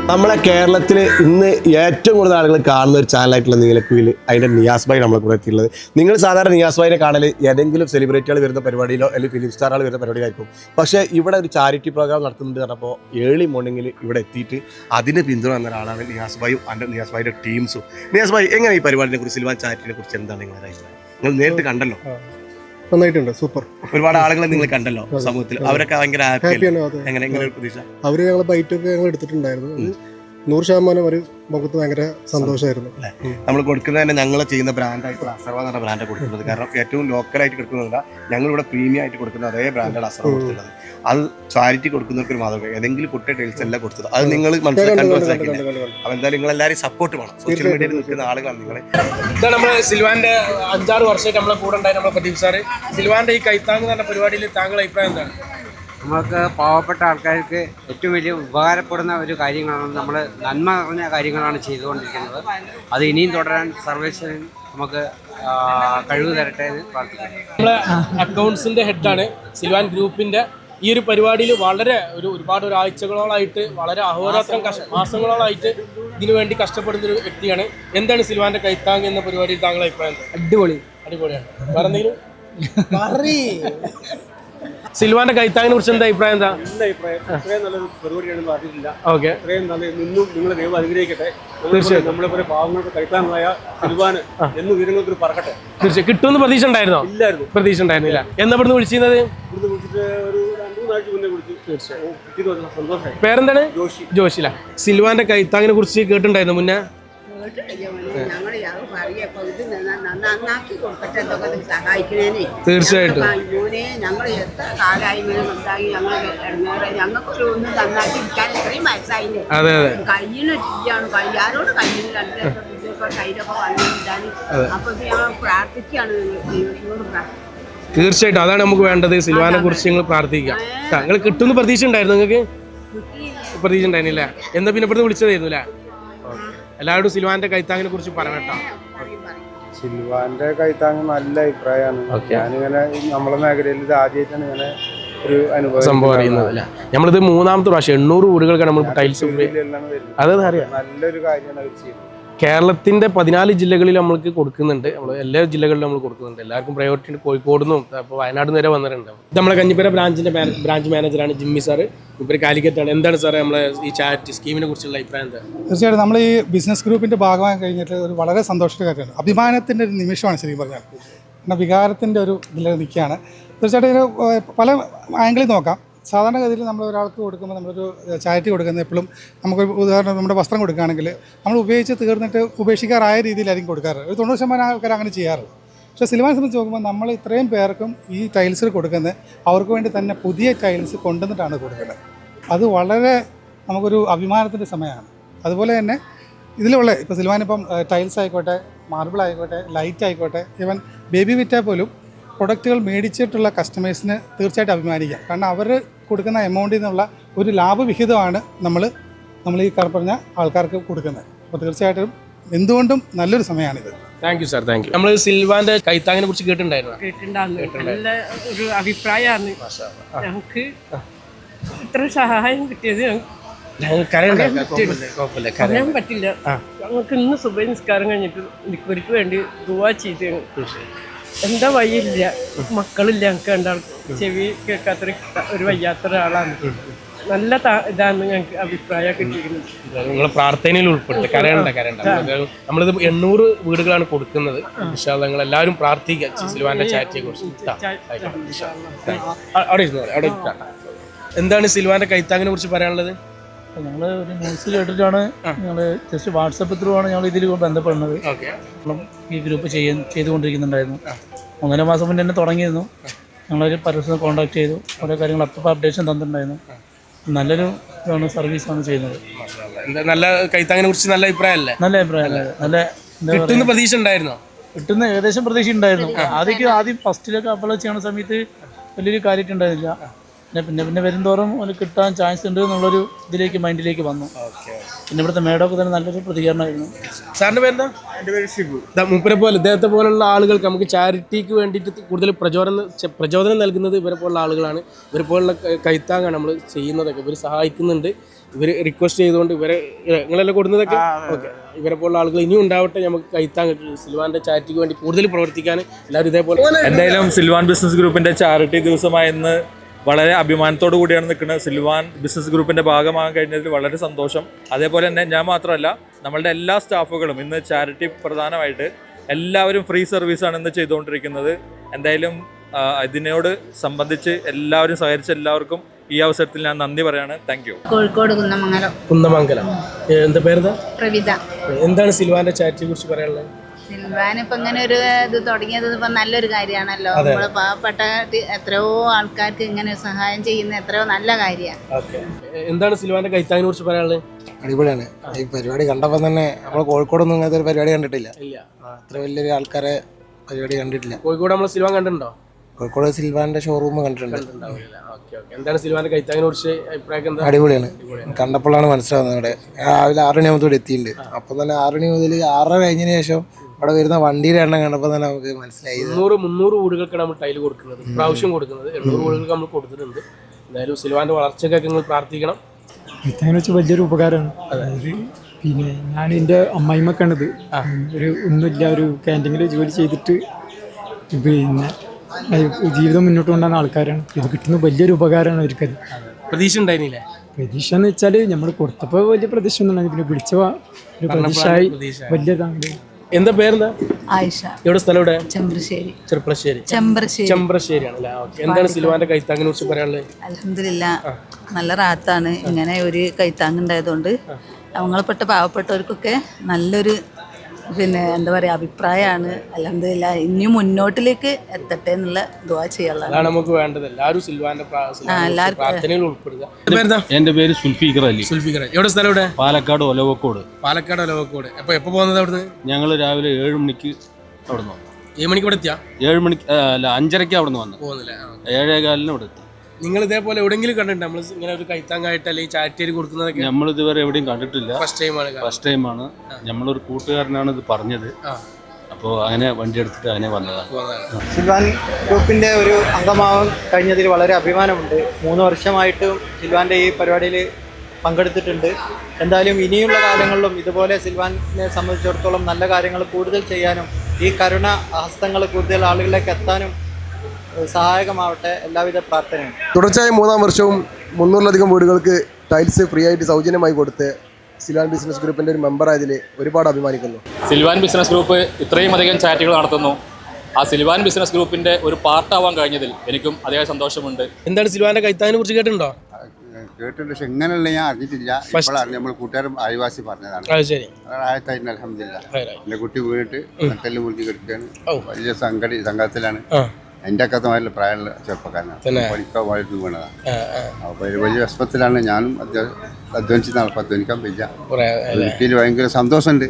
നമ്മളെ കേരളത്തിൽ ഇന്ന് ഏറ്റവും കൂടുതൽ ആളുകൾ കാണുന്ന ഒരു ചാനലായിട്ടുള്ള നീലക്കുയിൽ അതിന്റെ നിയാസ് ഭായി നമ്മളെ കൂടെ എത്തിയുള്ളത് നിങ്ങൾ സാധാരണ നിയാസ് ഭായിനെ കാണൽ ഏതെങ്കിലും സെലിബ്രിറ്റികൾ വരുന്ന പരിപാടിയിലോ അല്ലെങ്കിൽ ഫിലിം സ്റ്റാറുകൾ വരുന്ന പരിപാടിയിലായിരിക്കും. പക്ഷേ ഇവിടെ ഒരു ചാരിറ്റി പ്രോഗ്രാം നടത്തുന്നുണ്ട് പറഞ്ഞപ്പോൾ ഏർലി മോർണിംഗിൽ ഇവിടെ എത്തിയിട്ട് അതിന് പിന്തുണ ഒരാളാണ് നിയാസ് ഭായും അതിന്റെ നിയാസ് ഭായിയുടെ ടീംസും നിയാസ് ഭായി എങ്ങനെ ഈ പരിപാടിനെ കുറിച്ച് സിൽവാൻ ചാരിറ്റിനെ കുറിച്ച് എന്താണ് നിങ്ങളുടെ അഭിപ്രായം? നിങ്ങൾ നേരിട്ട് കണ്ടല്ലോ. നന്നായിട്ടുണ്ട് സൂപ്പർ. ഒരുപാട് ആളുകളെ നിങ്ങൾ കണ്ടല്ലോ സമൂഹത്തിൽ. അവരൊക്കെ ഭയങ്കര ഹാപ്പിയാണ് എങ്ങനെ പ്രതീക്ഷ? അവർ ഞങ്ങളെ ബൈറ്റൊക്കെ ഞങ്ങൾ എടുത്തിട്ടുണ്ടായിരുന്നു. നൂറ് ശതമാനം ഒരു മുഖത്ത് ഭയങ്കര സന്തോഷമായിരുന്നു നമ്മൾ കൊടുക്കുന്നത് തന്നെ ഞങ്ങൾ ചെയ്യുന്ന ബ്രാൻഡായിട്ടുള്ള അസർവ എന്ന് പറഞ്ഞ ബ്രാൻഡ് കൊടുക്കുന്നത്. കാരണം ഏറ്റവും ലോക്കലായിട്ട് കൊടുക്കുന്നില്ല ഞങ്ങളിവിടെ പ്രീമിയം ആയിട്ട് കൊടുക്കുന്ന അതേ ബ്രാൻഡാണ് അസർവ കൊടുക്കുന്നത് അത് ചാരിറ്റി കൊടുക്കുന്നവർക്ക് ഒരു മാതൃക. ഏതെങ്കിലും കുട്ടി ടൈൽസ് എല്ലാം കൊടുത്തത്. അത് നിങ്ങൾ മനസ്സിലാക്കാൻ മനസ്സിലാക്കില്ല അപ്പം എന്തായാലും നിങ്ങൾ എല്ലാവരും സപ്പോർട്ട് വേണം. സോഷ്യൽ മീഡിയയിൽ നിൽക്കുന്ന ആളുകളാണ് നിങ്ങൾ ഇതാ നമ്മൾ സിൽവാന്റെ അഞ്ചാറ് വർഷമായിട്ട് നമ്മളെ കൂടെ ഉണ്ടായി നമ്മളെ പ്രദീപ് സാറ്. സിൽവാന്റെ ഈ കൈത്താങ് എന്ന് പറഞ്ഞ പരിപാടിയിൽ താങ്കളുടെ അഭിപ്രായം എന്താണ്? നമുക്ക് പാവപ്പെട്ട ആൾക്കാർക്ക് ഏറ്റവും വലിയ ഉപകാരപ്പെടുന്ന ഒരു കാര്യങ്ങളാണ് നമ്മൾ നന്മ നിറഞ്ഞ കാര്യങ്ങളാണ് ചെയ്തുകൊണ്ടിരിക്കുന്നത്. അത് ഇനിയും തുടരാൻ സർവേശ്വരൻ നമുക്ക് കഴിവ് തരട്ടെ എന്ന് പ്രാർത്ഥിക്കുന്നു. നമ്മളെ അക്കൗണ്ട്സിന്റെ ഹെഡാണ് സിൽവാൻ ഗ്രൂപ്പിന്റെ ഈ ഒരു പരിപാടിയിൽ വളരെ ഒരു ഒരുപാട് ഒരാഴ്ചകളോളായിട്ട് വളരെ അഹോരാത്രം കഷ്ട മാസങ്ങളോളായിട്ട് ഇതിനു വേണ്ടി കഷ്ടപ്പെടുന്ന ഒരു വ്യക്തിയാണ്. എന്താണ് സിൽവാന്റെ കൈത്താങ് എന്ന പരിപാടിയിൽ താങ്കളുടെ അഭിപ്രായം അടിപൊളി. അടിപൊളിയാണ്. വേറെ എന്തെങ്കിലും സിൽവാന്റെ കൈത്താങ്ങിനെ കുറിച്ച് എന്താ അഭിപ്രായം എന്താ? അഭിപ്രായം ഓക്കെ. തീർച്ചയായും. കിട്ടുമെന്ന് പ്രതീക്ഷ ഉണ്ടായിരുന്നോ? ഇല്ലായിരുന്നു. പ്രതീക്ഷ ഉണ്ടായിരുന്നില്ല. എന്നാ ഇവിടുന്ന് വിളിച്ചിരുന്നത്? പേരെന്താണ്? ജോഷി. ജോഷില. സിൽവാന്റെ കൈത്താങ്ങിനെ കുറിച്ച് കേട്ടിട്ടുണ്ടായിരുന്നു മുന്നേ? നന്നാക്കി കൊടുക്കട്ടെ എന്തൊക്കെ സഹായിക്കണേനെ തീർച്ചയായിട്ടും. മോനെ ഞങ്ങൾ എത്ര കാലമായി ഇങ്ങനെ ഉണ്ടാക്കി ഞങ്ങൾ ഇടങ്ങേറെ ഞങ്ങൾക്കൊരു ഒന്ന് നന്നാക്കി ഇരിക്കാൻ ഇത്രയും വയസ്സായില്ലേ? അതെ അതെ. കയ്യിന് ഇരിക്കുകയാണ് കയ്യാരോട് കയ്യിൽ രണ്ട് കയ്യിലൊക്കെ വന്നിട്ടാണ് അപ്പൊ ഇത് ഞങ്ങൾ പ്രാർത്ഥിക്കുകയാണ് ദൈവത്തിനോട് പ്രാർത്ഥിക്കുന്നത് തീർച്ചയായിട്ടും. അതാണ് നമുക്ക് വേണ്ടത്. സിൽവാനെ കുറിച്ച് നിങ്ങൾ പ്രാർത്ഥിക്കാം. താങ്കൾ കിട്ടുമെന്ന് പ്രതീക്ഷ ഉണ്ടായിരുന്നു നിങ്ങൾക്ക്? പ്രതീക്ഷ ഉണ്ടായിരുന്നില്ല എന്നാ പിന്നെ ഇവിടുന്ന് വിളിച്ചതായിരുന്നു അല്ലേ? എല്ലാവരും സിൽവാന്റെ കൈത്താങ്ങിനെ കുറിച്ച് പറയട്ടോ സിൽവാന്റെ കൈത്താങ് നല്ല അഭിപ്രായമാണ്. ഞാനിങ്ങനെ നമ്മളെ മേഖലയിൽ ഇത് ആദ്യമായിട്ടാണ് ഇങ്ങനെ ഒരു അനുഭവം സംഭവം അറിയുന്നത് അല്ലേ? നമ്മളിത് മൂന്നാമത്തെ പ്രാവശ്യം എണ്ണൂറ് വീടുകൾക്കാണ് നമ്മൾ ടൈൽസ് ഇതിലെല്ലാം വരുന്നത്. അതെ അറിയാം. നല്ലൊരു കാര്യമാണ് അവർ ചെയ്യുന്നത്. കേരളത്തിന്റെ പതിനാല് ജില്ലകളിൽ നമ്മൾക്ക് കൊടുക്കുന്നുണ്ട്. നമ്മൾ എല്ലാ ജില്ലകളിലും നമ്മൾ കൊടുക്കുന്നുണ്ട്. എല്ലാവർക്കും പ്രയോറിറ്റി ഉണ്ട്. കോഴിക്കോട് നിന്നും അപ്പോൾ വയനാട് വരെ വന്നിട്ടുണ്ട്. നമ്മളെ കഞ്ഞിപ്പുര ബ്രാഞ്ചിന്റെ ബ്രാഞ്ച് മാനേജറാണ് ജിമ്മി സാറ് ഇപ്പം കാലിക്കറ്റാണ്. എന്താണ് സാറേ നമ്മളെ ഈ ചാരിറ്റി സ്കീമിനെ കുറിച്ചുള്ള അഭിപ്രായം എന്താ? തീർച്ചയായിട്ടും നമ്മൾ ഈ ബിസിനസ് ഗ്രൂപ്പിന്റെ ഭാഗമായി കഴിഞ്ഞിട്ട് ഒരു വളരെ സന്തോഷത്തെ കാര്യമാണ്. അഭിമാനത്തിന്റെ ഒരു നിമിഷമാണ് ശരിക്കും പറഞ്ഞാൽ. കാരണം വികാരത്തിന്റെ ഒരു ഇതിൽ നിൽക്കുകയാണ്. തീർച്ചയായിട്ടും പല ആംഗിളിൽ നോക്കാം. സാധാരണഗതിയിൽ നമ്മൾ ഒരാൾക്ക് കൊടുക്കുമ്പോൾ നമ്മളൊരു ചാരിറ്റി കൊടുക്കുന്നത് എപ്പോഴും നമുക്ക് ഉദാഹരണം നമ്മുടെ വസ്ത്രം കൊടുക്കുകയാണെങ്കിൽ നമ്മൾ ഉപയോഗിച്ച് തീർന്നിട്ട് ഉപേക്ഷിക്കാറായ രീതിയിലായിരിക്കും കൊടുക്കാറ്. ഒരു തൊണ്ണൂറ് ശതമാനം ആൾക്കാർ അങ്ങനെ ചെയ്യാറ്. പക്ഷേ സിനിമയെ സംബന്ധിച്ച് നോക്കുമ്പോൾ നമ്മൾ ഇത്രയും പേർക്കും ഈ ടൈൽസ് കൊടുക്കുന്നത് അവർക്ക് വേണ്ടി തന്നെ പുതിയ ടൈൽസ് കൊണ്ടുവന്നിട്ടാണ് കൊടുക്കുന്നത്. അത് വളരെ നമുക്കൊരു അഭിമാനത്തിന്റെ സമയമാണ്. അതുപോലെ തന്നെ ഇതിലുള്ള ഇപ്പോൾ സിൽവാനിപ്പം ടൈൽസ് ആയിക്കോട്ടെ മാർബിൾ ആയിക്കോട്ടെ ലൈറ്റ് ആയിക്കോട്ടെ ഈവൻ ബേബി വിറ്റാൽ പോലും പ്രൊഡക്റ്റുകൾ മേടിച്ചിട്ടുള്ള കസ്റ്റമേഴ്സിന് തീർച്ചയായിട്ടും അഭിമാനിക്കാം. കാരണം അവർ കൊടുക്കുന്ന എമൗണ്ടിൽ നിന്നുള്ള ഒരു ലാഭവിഹിതമാണ് നമ്മൾ നമ്മൾ ഈ കറ പറഞ്ഞ ആൾക്കാർക്ക് കൊടുക്കുന്നത്. അപ്പോൾ തീർച്ചയായിട്ടും എന്തുകൊണ്ടും നല്ലൊരു സമയമാണിത്. Thank you sir thank you നമ്മൾ സിൽവാന്റെ കൈത്താങ്ങിനെ കുറിച്ച് കേട്ടിട്ടുണ്ടായിരുന്നു? കേട്ടിട്ടുണ്ടായിരുന്നു. നല്ല ഒരു അഭിപ്രായമാണ്. ഞങ്ങൾക്ക് ഇത്ര സഹായം കിട്ടിയത് പറയാൻ പറ്റില്ല. ഞങ്ങൾക്ക് ഇന്ന് സുബൈ നിസ്കാരം കഴിഞ്ഞിട്ട് ഇവർക്ക് വേണ്ടി ദുവാ ചെയ്ത് എന്താ വഴിയില്ല? മക്കളില്ല ഞങ്ങൾക്ക് രണ്ടാൾക്കും ചെവി കേൾക്കാത്തൊരു ഒരു വയ്യാത്ത ഒരാളാണ് നല്ല ഇതാണ് ഞങ്ങൾക്ക് അഭിപ്രായം കിട്ടിയിരിക്കുന്നത്. നിങ്ങൾ പ്രാർത്ഥനയിൽ ഉൾപ്പെട്ട് കരയണ്ട കരണ്ട നമ്മളിത് എണ്ണൂറ് വീടുകളാണ് കൊടുക്കുന്നത്. നിങ്ങൾ എല്ലാവരും പ്രാർത്ഥിക്കുക. സിൽവാന്റെ ചാറ്റിയെ കുറിച്ച്. അവിടെ ഇരുന്നു? അവിടെ എന്താണ് സിൽവാന്റെ കൈത്താങ്ങിനെ കുറിച്ച് പറയാനുള്ളത്? ഞങ്ങൾ ഒരു ന്യൂസ് കേട്ടിട്ടാണ് ഞങ്ങൾ ജസ്റ്റ് വാട്സപ്പ് ത്രൂ ആണ് ഞങ്ങൾ ഇതിൽ ബന്ധപ്പെടുന്നത്. ഈ ഗ്രൂപ്പ് ചെയ്യാൻ ചെയ്തുകൊണ്ടിരിക്കുന്നുണ്ടായിരുന്നു. ഒന്നര മാസം മുന്നേ തന്നെ തുടങ്ങിയിരുന്നു. ഞങ്ങളൊരു പരസ്യം കോൺടാക്ട് ചെയ്തു. ഓരോ കാര്യങ്ങൾ അപ്പോൾ അപ്ഡേഷൻ തന്നിട്ടുണ്ടായിരുന്നു. നല്ലൊരു ഇതാണ് സർവീസാണ് ചെയ്യുന്നത്. നല്ല കൈത്താങ്ങിനെ കുറിച്ച് നല്ല അഭിപ്രായമല്ലേ? നല്ല അഭിപ്രായമല്ലേ? നല്ല കിട്ടുന്ന പ്രതീക്ഷ ഉണ്ടായിരുന്നോ? കിട്ടുന്ന ഏകദേശം പ്രതീക്ഷ ഉണ്ടായിരുന്നു. ആദ്യം ആദ്യം ഫസ്റ്റിലൊക്കെ അപ്ലൈ ചെയ്യുന്ന സമയത്ത് വലിയൊരു കാര്യമായിട്ട് ഉണ്ടായിരുന്നില്ല. പിന്നെ പിന്നെ പിന്നെ വരുംതോറും ഒരു കിട്ടാൻ ചാൻസ് ഉണ്ട് എന്നുള്ളൊരു ഇതിലേക്ക് മൈൻഡിലേക്ക് വന്നു. പിന്നെ ഇവിടുത്തെ മേഡമൊക്കെ തന്നെ നല്ലൊരു പ്രതികരണമായിരുന്നു. സാറിന്റെ പേരെന്താ? എന്റെ പേര് ഷിബു. മൂപ്പരെ പോലെ ഇദ്ദേഹത്തെ പോലുള്ള ആളുകൾക്ക് നമുക്ക് ചാരിറ്റിക്ക് വേണ്ടിയിട്ട് കൂടുതൽ പ്രചോദനം പ്രചോദനം നൽകുന്നത് ഇവരെ പോലുള്ള ആളുകളാണ്. ഇവരെ പോലുള്ള കൈത്താങ്ങാണ് നമ്മൾ ചെയ്യുന്നതൊക്കെ. ഇവർ സഹായിക്കുന്നുണ്ട്. ഇവർ റിക്വസ്റ്റ് ചെയ്തുകൊണ്ട് ഇവരെ നിങ്ങളെല്ലാം കൊടുക്കുന്നതൊക്കെ? ഓക്കെ. ഇവരെ പോലുള്ള ആളുകൾ ഇനിയും ഉണ്ടാവട്ടെ നമുക്ക് കൈത്താങ് സിൽവാന്റെ ചാരിറ്റിക്ക് വേണ്ടി കൂടുതൽ പ്രവർത്തിക്കാൻ എല്ലാവരും ഇതേപോലെ എന്തായാലും സിൽവാൻ ബിസിനസ് ഗ്രൂപ്പിന്റെ ചാരിറ്റി ദിവസമായി ഇന്ന് വളരെ അഭിമാനത്തോടു കൂടിയാണ് നിൽക്കുന്നത്. സിൽവാൻ ബിസിനസ് ഗ്രൂപ്പിന്റെ ഭാഗമാകാൻ കഴിഞ്ഞതിൽ വളരെ സന്തോഷം. അതേപോലെ തന്നെ ഞാൻ മാത്രമല്ല നമ്മളുടെ എല്ലാ സ്റ്റാഫുകളും ഇന്ന് ചാരിറ്റി പ്രധാനമായിട്ട് എല്ലാവരും ഫ്രീ സർവീസാണ് ഇന്ന് ചെയ്തുകൊണ്ടിരിക്കുന്നത്. എന്തായാലും ഇതിനോട് സംബന്ധിച്ച് എല്ലാവരും സഹകരിച്ച എല്ലാവർക്കും ഈ അവസരത്തിൽ ഞാൻ നന്ദി പറയാണ്. Thank you Kozhikode Kunnamangalam. Kunnamangalam. എന്താ പേര് പ്രവിത. എന്താണ് സിൽവാന്റെ ചാരിറ്റിയെ കുറിച്ച് പറയാനുള്ളത്? സിൽവാൻ ഇപ്പൊ ഇങ്ങനെ ഒരു ഇത് തുടങ്ങിയത് ഇപ്പൊ നല്ലൊരു കാര്യമാണല്ലോ. നമ്മൾ പാവപ്പെട്ട എത്രയോ ആൾക്കാർക്ക് ഇങ്ങനെ സഹായം ചെയ്യുന്ന എത്രയോ നല്ല കാര്യമാണ്. ഓക്കെ. എന്താണ് സിൽവാന്റെ കൈത്താങ്ങിനെ കുറിച്ച് പറയാനുള്ളത്? അടിപൊളിയാണ്. ഈ പരിപാടി കണ്ടപ്പോൾ തന്നെ നമ്മൾ കോഴിക്കോടൊന്നും ഇങ്ങനത്തെ ഒരു പരിപാടി കണ്ടിട്ടില്ല. അത്ര വലിയൊരു ആൾക്കാരെ പരിപാടി കണ്ടിട്ടില്ല. കോഴിക്കോട് നമ്മൾ സിൽവാൻ കണ്ടിട്ടുണ്ടോ? കോഴിക്കോട് സിൽവാന്റെ ഷോറൂം കണ്ടിട്ടുണ്ട്. കണ്ടിട്ടുണ്ടാവില്ല. Okay okay. എന്താണ് സിൽവാന്റെ കൈത്താങ്ങിനെ കുറിച്ച് അഭിപ്രായം എന്താ? അടിപൊളിയാണ്. കണ്ടപ്പോഴാണ് മനസ്സിലാവുന്നത് ഇവിടെ രാവിലെ ആറ് മണി ആകുമ്പോൾ എത്തിയിട്ടുണ്ട്. അപ്പം തന്നെ ആറ് മണി മുതൽ ആറര കഴിഞ്ഞതിന് ശേഷം അവിടെ വരുന്ന വണ്ടിയുടെ എണ്ണം കണ്ടപ്പോൾ തന്നെ നമുക്ക് മനസ്സിലായി. ഇത് മുന്നൂറ് മുന്നൂറ് വീടുകൾക്കാണ് നമ്മൾ ടൈൽ കൊടുക്കുന്നത്. പ്രാവശ്യം കൊടുക്കുന്നത്. എണ്ണൂറ് വീടുകൾക്ക് നമ്മൾ കൊടുത്തിട്ടുണ്ട്. എന്തായാലും സിൽവാന്റെ വളർച്ചയ്ക്കൊക്കെ നിങ്ങൾ പ്രാർത്ഥിക്കണം. ഇത്തേനെ വെച്ച് വലിയൊരു ഉപകാരമാണ്. അതായത് പിന്നെ ഞാൻ എന്റെ അമ്മായിമ്മക്കാണിത് ഒരു ഒന്നുമില്ല ഒരു ക്യാന്റീനിൽ ജോലി ചെയ്തിട്ട് പിന്നെ ജീവിതം മുന്നോട്ട് കൊണ്ടുവന്ന ആൾക്കാരാണ്. ഇത് കിട്ടുന്ന വലിയൊരു ഉപകാരമാണ് അവർക്കത് പ്രതീക്ഷ ഉണ്ടായിരുന്നില്ലേ? പ്രതീക്ഷ എന്ന് വെച്ചാൽ നമ്മൾ കൊടുത്തപ്പോൾ വലിയ പ്രതീക്ഷ ഒന്നും ഉണ്ടായിരുന്നു പിന്നെ വിളിച്ച ഒരു പ്രതീക്ഷയായി. വലിയതാണ്. എന്താ പേരെന്താ? ആയിഷ. എവിടെ സ്ഥലം ഇവിടെ ചെമ്പ്രശ്ശേരി. ചെറുപ്പശ്ശേരി ചെമ്പ്രശ്ശേരി. ചെമ്പ്രശ്ശേരി അല്ലേ ഓക്കെ. എന്താണ് സിൽവാന്റെ കൈത്താങ്ങിനെ കുറിച്ച് പറയാനുള്ളത് അലഹമില്ല നല്ല റാത്താണ്. ഇങ്ങനെ ഒരു കൈത്താങ് ഉണ്ടായതുകൊണ്ട് അവങ്ങളെപ്പെട്ട പാവപ്പെട്ടവർക്കൊക്കെ നല്ലൊരു പിന്നെ എന്താ പറയുക അഭിപ്രായമാണ് അലഹമില്ല ഇനി മുന്നോട്ടിലേക്ക് എത്തട്ടെ എന്നുള്ള ദുവാ ചെയ്യാനുള്ള അതാണ് നമുക്ക് വേണ്ടത്. എല്ലാവരും സിൽവാന്റെ പ്രാർത്ഥനയിൽ ഉൾപ്പെടുക. എന്റെ പേര് സുൽഫീഖർ അലി. സുൽഫിക്കർ എവിടെ സ്ഥലം ഇവിടെ പാലക്കാട് ഒലവക്കോട്. പാലക്കാട് ഒലവക്കോട്. അപ്പൊ എപ്പോ പോകുന്നത് അവിടുന്ന്? ഞങ്ങൾ രാവിലെ ഏഴ് മണിക്ക് അവിടെ നിന്ന് വന്നു. ഏഴ് മണിക്ക് ഇവിടെ എത്തിയാ? ഏഴ് മണിക്ക് അല്ല അഞ്ചരക്ക് അവിടെ നിന്ന് വന്നു. പോകുന്നില്ല? ഏഴേകാലിന് ഇവിടെ എത്തി. നിങ്ങൾ ഇതേപോലെ എവിടെങ്കിലും കണ്ടിട്ടുണ്ട്? നമ്മൾ ഇങ്ങനെ ഒരു കൈത്താങ്ങായിട്ട് അല്ലെങ്കിൽ ചാറ്റേരി കൊടുക്കുന്നതൊക്കെ? നമ്മൾ ഇതുവരെ എവിടെയും കണ്ടിട്ടില്ല. ഫസ്റ്റ് ടൈമാണ്. ഫസ്റ്റ് ടൈമാണ് നമ്മളൊരു കൂട്ടുകാരനാണ് ഇത് പറഞ്ഞത്. അപ്പോൾ അങ്ങനെ വണ്ടി എടുത്തിട്ട് അങ്ങനെ വന്നതാണ്. സിൽവാൻ ഗ്രൂപ്പിന്റെ ഒരു അംഗമാവാൻ കഴിഞ്ഞതിൽ വളരെ അഭിമാനമുണ്ട്. മൂന്ന് വർഷമായിട്ടും സിൽവാന്റെ ഈ പരിപാടിയിൽ പങ്കെടുത്തിട്ടുണ്ട്. എന്തായാലും ഇനിയുള്ള കാലങ്ങളിലും ഇതുപോലെ സിൽവാനെ സംബന്ധിച്ചിടത്തോളം നല്ല കാര്യങ്ങൾ കൂടുതൽ ചെയ്യാനും ഈ കരുണ ഹസ്തങ്ങൾ കൂടുതൽ ആളുകളിലേക്ക് എത്താനും സഹായകമാവട്ടെ എല്ലാവിധ പ്രാർത്ഥനയും. തുടർച്ചയായ മൂന്നാം വർഷവും മുന്നൂറിലധികം വീടുകൾക്ക് ടൈൽസ് ഫ്രീ ആയിട്ട് സൗജന്യമായി കൊടുത്ത് സിൽവാൻ ബിസിനസ് ഗ്രൂപ്പിന്റെ ഒരു മെമ്പർ ആയതിൽ ഒരുപാട് അഭിമാനിക്കുന്നു. സിൽവാൻ ബിസിനസ് ഗ്രൂപ്പ് ഇത്രയും അധികം ചാറ്റുകൾ നടത്തുന്നു. ആ സിൽവാൻ ബിസിനസ് ഗ്രൂപ്പിന്റെ ഒരു പാർട്ടാവാൻ കഴിഞ്ഞതിൽ എനിക്കും അതേ സന്തോഷമുണ്ട്. എന്താണ് സിൽവാന്റെ കൈത്താനെ കുറിച്ച് കേട്ടിട്ടുണ്ടോ? കേട്ടിട്ടുണ്ട് പക്ഷെ എങ്ങനെയുള്ള ഞാൻ അറിഞ്ഞിട്ടില്ല. ഇപ്പോഴാണ് നമ്മൾ കൂട്ടുകാരും ആദിവാസി പറഞ്ഞതാണ്. ആയത്തായിരുന്നു അലഹമില്ല എന്റെ കുട്ടി വീണിട്ട് നട്ടെല്ല് മുറിഞ്ഞ് കിടക്കുകയാണ്. വലിയ സംഘടി സങ്കടത്തിലാണ് ആ. ഒക്കെ നല്ല പ്രായമുള്ള ചെറുപ്പക്കാരനാണ്? പഠിക്കാൻ പോയിട്ട് വീണതാണ്. അപ്പോൾ ഒരു വലിയ വിഷമത്തിലാണ് ഞാനും അധ്വാ- അധ്വാനിച്ച് നടപ്പം അധ്വാനിക്കാൻ പറ്റില്ല? വീട്ടിൽ ഭയങ്കര സന്തോഷമുണ്ട്.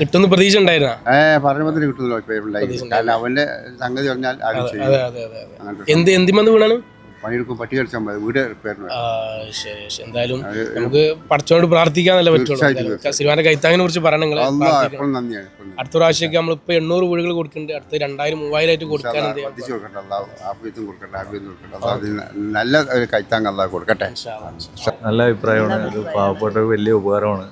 കിട്ടുന്ന പ്രതീക്ഷ ഉണ്ടായിരുന്നു ഏ പറഞ്ഞപ്പോൾ കിട്ടുന്നില്ല കാരണം അവന്റെ സംഗതി പറഞ്ഞാൽ ആരും ചെയ്യും അങ്ങനത്തെ എന്ത് എന്തിമെന്ന് വീണാണ് പണിയെടുക്കും പട്ടി കടിച്ചാൽ മതി. വീട് റിപ്പയറിന് ആ, ശരി ശരി. എന്തായാലും നമുക്ക് പഠിച്ചോണ്ട് പ്രാർത്ഥിക്കാന്നല്ലേ പറ്റുള്ളൂ. തീർച്ചയായിട്ടും, എന്തായാലും സിൽവാന്റെ കൈത്താങ്ങിനെ കുറിച്ച് പറയണം നിങ്ങൾ അള്ളാ എപ്പോഴും നന്ദിയാണ് എപ്പോഴും അടുത്ത പ്രാവശ്യമൊക്കെ നമ്മളിപ്പോ എണ്ണൂറ് വീടുകൾ കൊടുക്കുന്നുണ്ട്. അടുത്ത രണ്ടായിരം മൂവായിരം ആയിട്ട് കൊടുക്കാൻ എന്ത് ചെയ്യാം? വർദ്ധിച്ചു കൊടുക്കട്ടെ അള്ളാഹ് ആഫിയത്തും കൊടുക്കട്ടെ ആഫിയത്തും കൊടുക്കട്ടെ. അള്ളാഹ് അതിന് നല്ല ഒരു കൈത്താങ് അള്ളാഹ് കൊടുക്കട്ടെ. നല്ല അഭിപ്രായമാണ്. അത് പാവപ്പെട്ട വലിയ ഉപകാരമാണ്.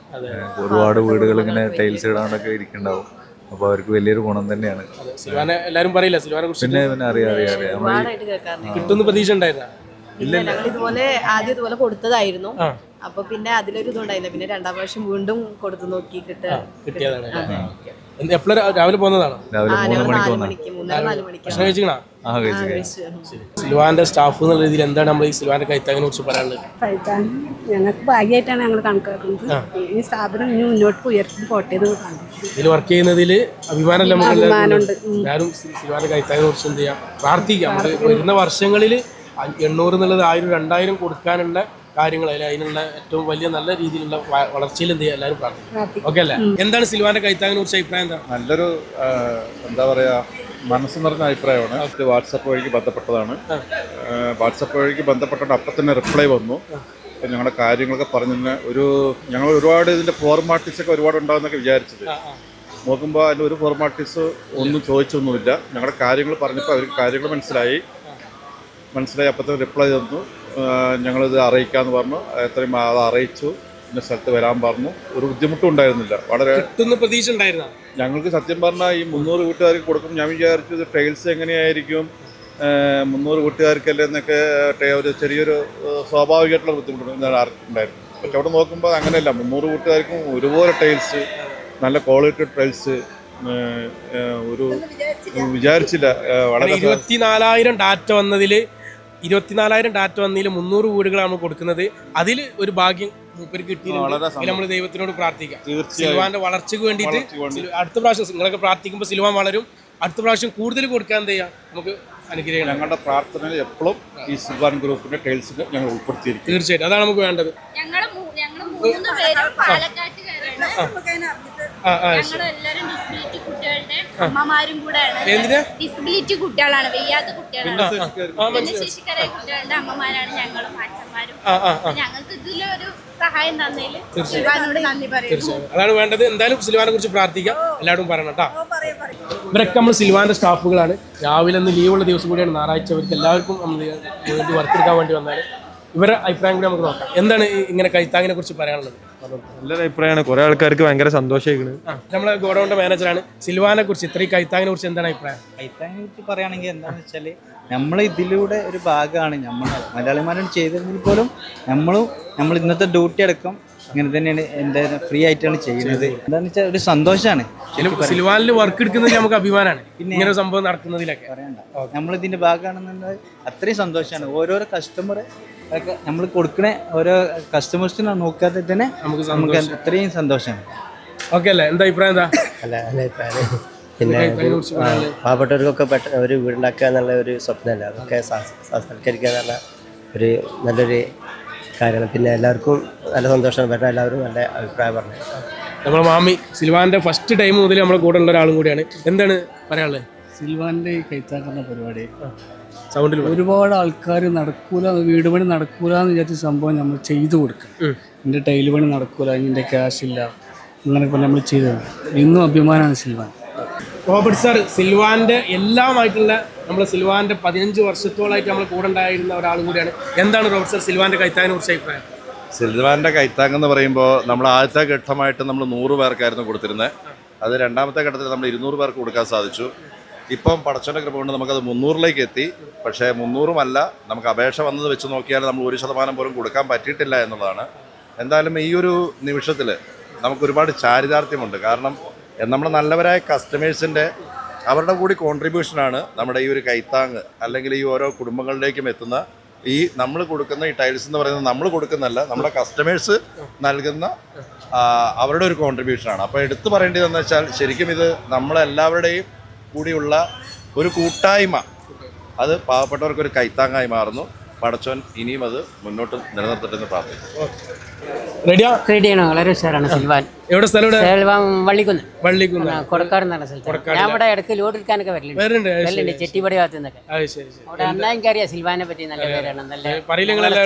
ഒരുപാട് വീടുകൾ ഇങ്ങനെ ടൈൽസ് ഇടാണ്ടൊക്കെ ഇരിക്കുന്നുണ്ടാവും. അപ്പോൾ അവർക്ക് വലിയൊരു ഗുണം തന്നെയാണ്. സിൽവാനെ എല്ലാരും പറയില്ല? സിൽവാനെ കുറിച്ച് പിന്നെ പിന്നെ അറിയാം അറിയാം അറിയാം. നമ്മൾ ഒരുപാടായിട്ട് കേൾക്കാറുണ്ട്. കിട്ടുന്ന പ്രതീക്ഷ ഉണ്ടായിരുന്ന? ഇല്ല ഞങ്ങൾ ഇതുപോലെ ആദ്യം ഇതുപോലെ കൊടുത്തതായിരുന്നു. അപ്പൊ പിന്നെ അതിലൊരു ഇതുണ്ടായില്ല. പിന്നെ രണ്ടാം പ്രാവശ്യം വീണ്ടും കൊടുത്തു നോക്കി കിട്ടുക കിട്ടിയതാണ് എപ്പോഴും രാവിലെ പോകുന്നതാണ്? ഭക്ഷണം കഴിച്ചിക്കണോ. സിൽവാന്റെ സ്റ്റാഫ് എന്നുള്ള രീതിയിൽ എന്താണ് നമ്മൾ ഈ സിൽവാന്റെ കൈത്താങ്ങിനെ കുറിച്ച് പറയാനുള്ളത്? കഴിക്കാൻ ഞങ്ങൾക്ക് ഭാഗ്യമായിട്ടാണ് ഞങ്ങൾ കണക്കാക്കുന്നത്. ഈ സ്ഥാപനം ഇനി മുന്നോട്ട് ഉയർത്തി പോട്ടെ ഇതിൽ വർക്ക് ചെയ്യുന്നതിൽ അഭിമാനമല്ല നമുക്ക്. എല്ലാവരും സിൽവാന്റെ കൈത്താങ്ങിനെ കുറിച്ച് എന്ത് ചെയ്യാം? പ്രാർത്ഥിക്കാം. വരുന്ന വർഷങ്ങളിൽ എണ്ണൂറ് എന്നുള്ളത് ആയിരം രണ്ടായിരം കൊടുക്കാനുള്ള കാര്യങ്ങൾ അതിൽ അതിനുള്ള ഏറ്റവും വലിയ നല്ല രീതിയിലുള്ള വളർച്ചയിൽ എന്ത് ചെയ്യുക എല്ലാവരും പറഞ്ഞു പ്രാർത്ഥിക്കും. ഓക്കെ അല്ലേ? എന്താണ് സിൽവാന്റെ കൈത്താങ്ങിനെ കുറിച്ച് അഭിപ്രായം എന്താ? നല്ലൊരു എന്താ പറയാ മനസ്സ് നിറഞ്ഞ അഭിപ്രായമാണ്. അത് വാട്സപ്പ് വഴിക്ക് ബന്ധപ്പെട്ടതാണ്. വാട്സപ്പ് വഴിക്ക് ബന്ധപ്പെട്ടിട്ട് അപ്പം തന്നെ റിപ്ലൈ വന്നു. ഞങ്ങളുടെ കാര്യങ്ങളൊക്കെ പറഞ്ഞു തന്നെ ഒരു ഞങ്ങൾ ഒരുപാട് ഇതിന്റെ ഫോർമാലിറ്റീസ് ഒക്കെ ഒരുപാട് ഉണ്ടാകുന്നൊക്കെ വിചാരിച്ചത്. നോക്കുമ്പോൾ അതിന്റെ ഒരു ഫോർമാലിറ്റീസ് ഒന്നും ചോദിച്ചൊന്നുമില്ല. ഞങ്ങളുടെ കാര്യങ്ങൾ പറഞ്ഞപ്പോൾ അവർക്ക് കാര്യങ്ങൾ മനസ്സിലായി. മനസ്സിലായി അപ്പോഴത്തെ റിപ്ലൈ തന്നു. ഞങ്ങളിത് അറിയിക്കാമെന്ന് പറഞ്ഞു. എത്രയും അത് അറിയിച്ചു. ഇന്ന സ്ഥലത്ത് വരാൻ പറഞ്ഞു. ഒരു ബുദ്ധിമുട്ടും ഉണ്ടായിരുന്നില്ല. വളരെ കിട്ടുന്ന പ്രതീക്ഷ ഉണ്ടായിരുന്ന? ഞങ്ങൾക്ക് സത്യം പറഞ്ഞാൽ ഈ മുന്നൂറ് വീട്ടുകാർക്ക് കൊടുക്കും. ഞാൻ വിചാരിച്ചു ഇത് ടൈൽസ് എങ്ങനെയായിരിക്കും? മുന്നൂറ് വീട്ടുകാർക്കല്ലേ എന്നൊക്കെ ഒരു ചെറിയൊരു സ്വാഭാവികമായിട്ടുള്ള ബുദ്ധിമുട്ടുണ്ട് ഉണ്ടായിരുന്നു പക്ഷെ അവിടെ നോക്കുമ്പോൾ അങ്ങനെയല്ല. മുന്നൂറ് വീട്ടുകാർക്കും ഒരുപോലെ ടൈൽസ് നല്ല ക്വാളിറ്റി ടൈൽസ് ഒരു വിചാരിച്ചില്ല. വളരെ ഇരുപത്തിനാലായിരം ഡാറ്റ വന്നതിൽ ഇരുപത്തിനാലായിരം ഡാറ്റ വന്നതിൽ മുന്നൂറ് വീടുകളാണ് നമ്മൾ കൊടുക്കുന്നത്. അതിൽ ഒരു ഭാഗ്യം വളരെ കിട്ടിയിട്ടുണ്ട് നമ്മൾ ദൈവത്തിനോട് പ്രാർത്ഥിക്കാം. സിൽവാന്റെ വളർച്ചയ്ക്ക് വേണ്ടിയിട്ട് വേണ്ടി. അടുത്ത പ്രാവശ്യം നിങ്ങളൊക്കെ പ്രാർത്ഥിക്കുമ്പോൾ സിൽവാൻ വളരും. അടുത്ത പ്രാവശ്യം കൂടുതൽ കൊടുക്കാൻ എന്ത് ചെയ്യാം? നമുക്ക് അനുഗ്രഹിക്കണം ഞങ്ങളുടെ പ്രാർത്ഥനയിൽ എപ്പോഴും ഈ സുബാൻ ഗ്രൂപ്പിന്റെ ടൈൽസ് ഞങ്ങൾ ഉൾപ്പെടുത്തിയിരിക്കും. തീർച്ചയായിട്ടും. അതാണ് നമുക്ക് വേണ്ടത്. ഡിസബിലിറ്റി കുട്ടികളുടെ അമ്മമാരും കൂടെയാണ്. എന്തിനാ? ഡിസബിലിറ്റി കുട്ടികളാണ്. വയ്യാത്ത കുട്ടികളാണ്. ഭിന്നശേഷിക്കാര്. ആ, കുട്ടികളുടെ അമ്മമാരാണ് ഞങ്ങളും അച്ഛന്മാരും. ഞങ്ങൾക്ക് ഇതിലൊരു സഹായം തന്നതിൽ നന്ദി പറയുന്നു. അതാണ് വേണ്ടത്. എന്തായാലും സിൽവാനെ കുറിച്ച് പ്രാർത്ഥിക്കാം. എല്ലാവരും പറയണം കേട്ടോ. ഇവരൊക്കെ നമ്മൾ സിൽവാന്റെ സ്റ്റാഫുകളാണ്. രാവിലെ ഒന്ന് ലീവുള്ള ദിവസം കൂടിയാണ് ഞായറാഴ്ച അവർക്ക് എല്ലാവർക്കും നമ്മൾ വേണ്ടി വർക്ക് എടുക്കാൻ വേണ്ടി വന്നാൽ ഇവരുടെ അഭിപ്രായം കൂടി നമുക്ക് നോക്കാം. എന്താണ് ഇങ്ങനെ കൈത്താങ്ങിനെ കുറിച്ച് പറയാനുള്ളത്? നല്ലൊരു അഭിപ്രായമാണ്. കുറെ ആൾക്കാർക്ക് ഭയങ്കര സന്തോഷമായിരിക്കുന്നത് നമ്മളെ ഗോഡൗണിന്റെ മാനേജറാണ് സിൽവാനെ കുറിച്ച് ഇത്രയും കൈത്താങ്ങിനെ കുറിച്ച് എന്താണ് അഭിപ്രായം? കൈത്താങ്ങിനെ കുറിച്ച് പറയുകയാണെങ്കിൽ എന്താണെന്ന് വെച്ചാൽ നമ്മൾ ഇതിലൂടെ ഒരു ഭാഗമാണ്. നമ്മൾ മലയാളിമാരും ചെയ്തിരുന്നെങ്കിൽ പോലും നമ്മളും നമ്മൾ ഇന്നത്തെ ഡ്യൂട്ടി അടക്കം ഇങ്ങനെ തന്നെയാണ് എന്റെ ഫ്രീ ആയിട്ടാണ് ചെയ്യുന്നത്. എന്താണെന്ന് വെച്ചാൽ ഒരു സന്തോഷമാണ് സിൽവാനിൽ വർക്ക് എടുക്കുന്നത് നമുക്ക് അഭിമാനമാണ് ഇങ്ങനെ ഒരു സംഭവം നടക്കുന്നതിലൊക്കെ. നമ്മൾ ഇതിന്റെ ഭാഗമാണെന്നുണ്ടെങ്കിൽ അത്രയും സന്തോഷമാണ് ഓരോരോ കസ്റ്റമർ ഒക്കെ നമ്മൾ കൊടുക്കണ ഓരോ കസ്റ്റമേഴ്സിനെ നോക്കാതെ തന്നെ നമുക്ക് നമുക്ക് സന്തോഷം. അത്രയും സന്തോഷമാണ് ഓക്കെ അല്ലേ? എന്താ അഭിപ്രായം എന്താ? അല്ല അല്ല അഭിപ്രായം പിന്നെ? പാവപ്പെട്ടവർക്കൊക്കെ പെട്ട ഒരു വീടുണ്ടാക്കുക എന്നുള്ള ഒരു സ്വപ്നമല്ല? അതൊക്കെ സാ- സാ- എന്നുള്ള ഒരു നല്ലൊരു കാര്യമാണ് പിന്നെ എല്ലാവർക്കും നല്ല സന്തോഷം. പറ്റാൻ എല്ലാവരും നല്ല അഭിപ്രായം പറഞ്ഞു. നമ്മളെ മാമി സിൽവാന്റെ ഫസ്റ്റ് ടൈം മുതൽ നമ്മുടെ കൂടെ ഉള്ള ഒരാളും കൂടിയാണ്. എന്താണ് പറയാനുള്ളത്? സിൽവാന്റെ ഈ കൈത്താക്കുന്ന പരിപാടി. സൗണ്ടിൽ ഒരുപാട് ആൾക്കാർ നടക്കൂല വീട് പണി നടക്കൂല എന്ന് വിചാരിച്ച സംഭവം നമ്മൾ ചെയ്തു കൊടുക്കും. എന്റെ ടൈൽ പണി നടക്കൂല എന്റെ ക്യാഷ് ഇല്ല. അങ്ങനെ നമ്മൾ ചെയ്തത്. ഇന്നും അഭിമാനമാണ് സിൽവാൻ. റോബർട്ട് സാർ സിൽവാന്റെ എല്ലാമായിട്ടുള്ള നമ്മളെ സിൽവാന്റെ പതിനഞ്ച് വർഷത്തോളമായിട്ട് നമ്മൾ കൂടെ ഉണ്ടായിരുന്ന ഒരാൾ കൂടിയാണ്. എന്താണ് റോബർട്ട് സാർ സിൽവാന്റെ കൈത്താങ്ങിനെ കുറിച്ച് അഭിപ്രായം? സിൽവാന്റെ കൈത്താങ് എന്ന് പറയുമ്പോൾ നമ്മൾ ആദ്യത്തെ ഘട്ടമായിട്ട് നമ്മൾ നൂറ് പേർക്കായിരുന്നു കൊടുത്തിരുന്നത്. അത് രണ്ടാമത്തെ ഘട്ടത്തിൽ നമ്മൾ ഇരുന്നൂറ് പേർക്ക് കൊടുക്കാൻ സാധിച്ചു. ഇപ്പം പടച്ചോന്റെ കൃപ കൊണ്ട് നമുക്കത് മുന്നൂറിലേക്ക് എത്തി. പക്ഷേ മുന്നൂറുമല്ല നമുക്ക് അപേക്ഷ വന്നത് വെച്ച് നോക്കിയാൽ നമ്മൾ ഒരു ശതമാനം പോലും കൊടുക്കാൻ പറ്റിയിട്ടില്ല എന്നുള്ളതാണ്. എന്തായാലും ഈ ഒരു നിമിഷത്തിൽ നമുക്കൊരുപാട് ചാരിതാർത്ഥ്യമുണ്ട്. കാരണം നമ്മുടെ നല്ലവരായ കസ്റ്റമേഴ്സിന്റെ അവരുടെ കൂടി കോൺട്രിബ്യൂഷനാണ് നമ്മുടെ ഈ ഒരു കൈത്താങ് അല്ലെങ്കിൽ ഈ ഓരോ കുടുംബങ്ങളിലേക്കും എത്തുന്ന ഈ നമ്മൾ കൊടുക്കുന്ന ഈ ടൈൽസ് എന്ന് പറയുന്നത് നമ്മൾ കൊടുക്കുന്നല്ല നമ്മുടെ കസ്റ്റമേഴ്സ് നൽകുന്ന അവരുടെ ഒരു കോൺട്രിബ്യൂഷനാണ് അപ്പോൾ എടുത്തു പറയേണ്ടതെന്ന് വെച്ചാൽ ശരിക്കും ഇത് നമ്മളെല്ലാവരുടെയും കൂടിയുള്ള ഒരു കൂട്ടായ്മ. അത് പാവപ്പെട്ടവർക്ക് ഒരു കൈത്താങ്ങായി മാറുന്നു. പടച്ചോൻ ഇനിയും അത് മുന്നോട്ട് നിലനിർത്തട്ടെ എന്ന് പ്രാർത്ഥിക്കുന്നു റെഡിയാ റെഡിയാണ് വളരെ ഉഷാറാണ് സെൽവാൻ. എവിടെ സ്ഥലം? സിൽവാൻ വള്ളിക്കുന്ന്. വള്ളിക്കുന്ന്. കൊടക്കാട് എന്ന സ്ഥലത്ത് ഞാൻ ഇവിടെ ഇടയ്ക്ക് ലോഡ് എടുക്കാനൊക്കെ വരലുണ്ട്. വരലുണ്ട്. ചെട്ടിപ്പടി ഭാഗത്ത് നിന്നൊക്കെ. അവിടെ അന്നാ എനിക്കറിയാം സിൽവാനെ പറ്റി നല്ല പേരാണ്. നല്ല?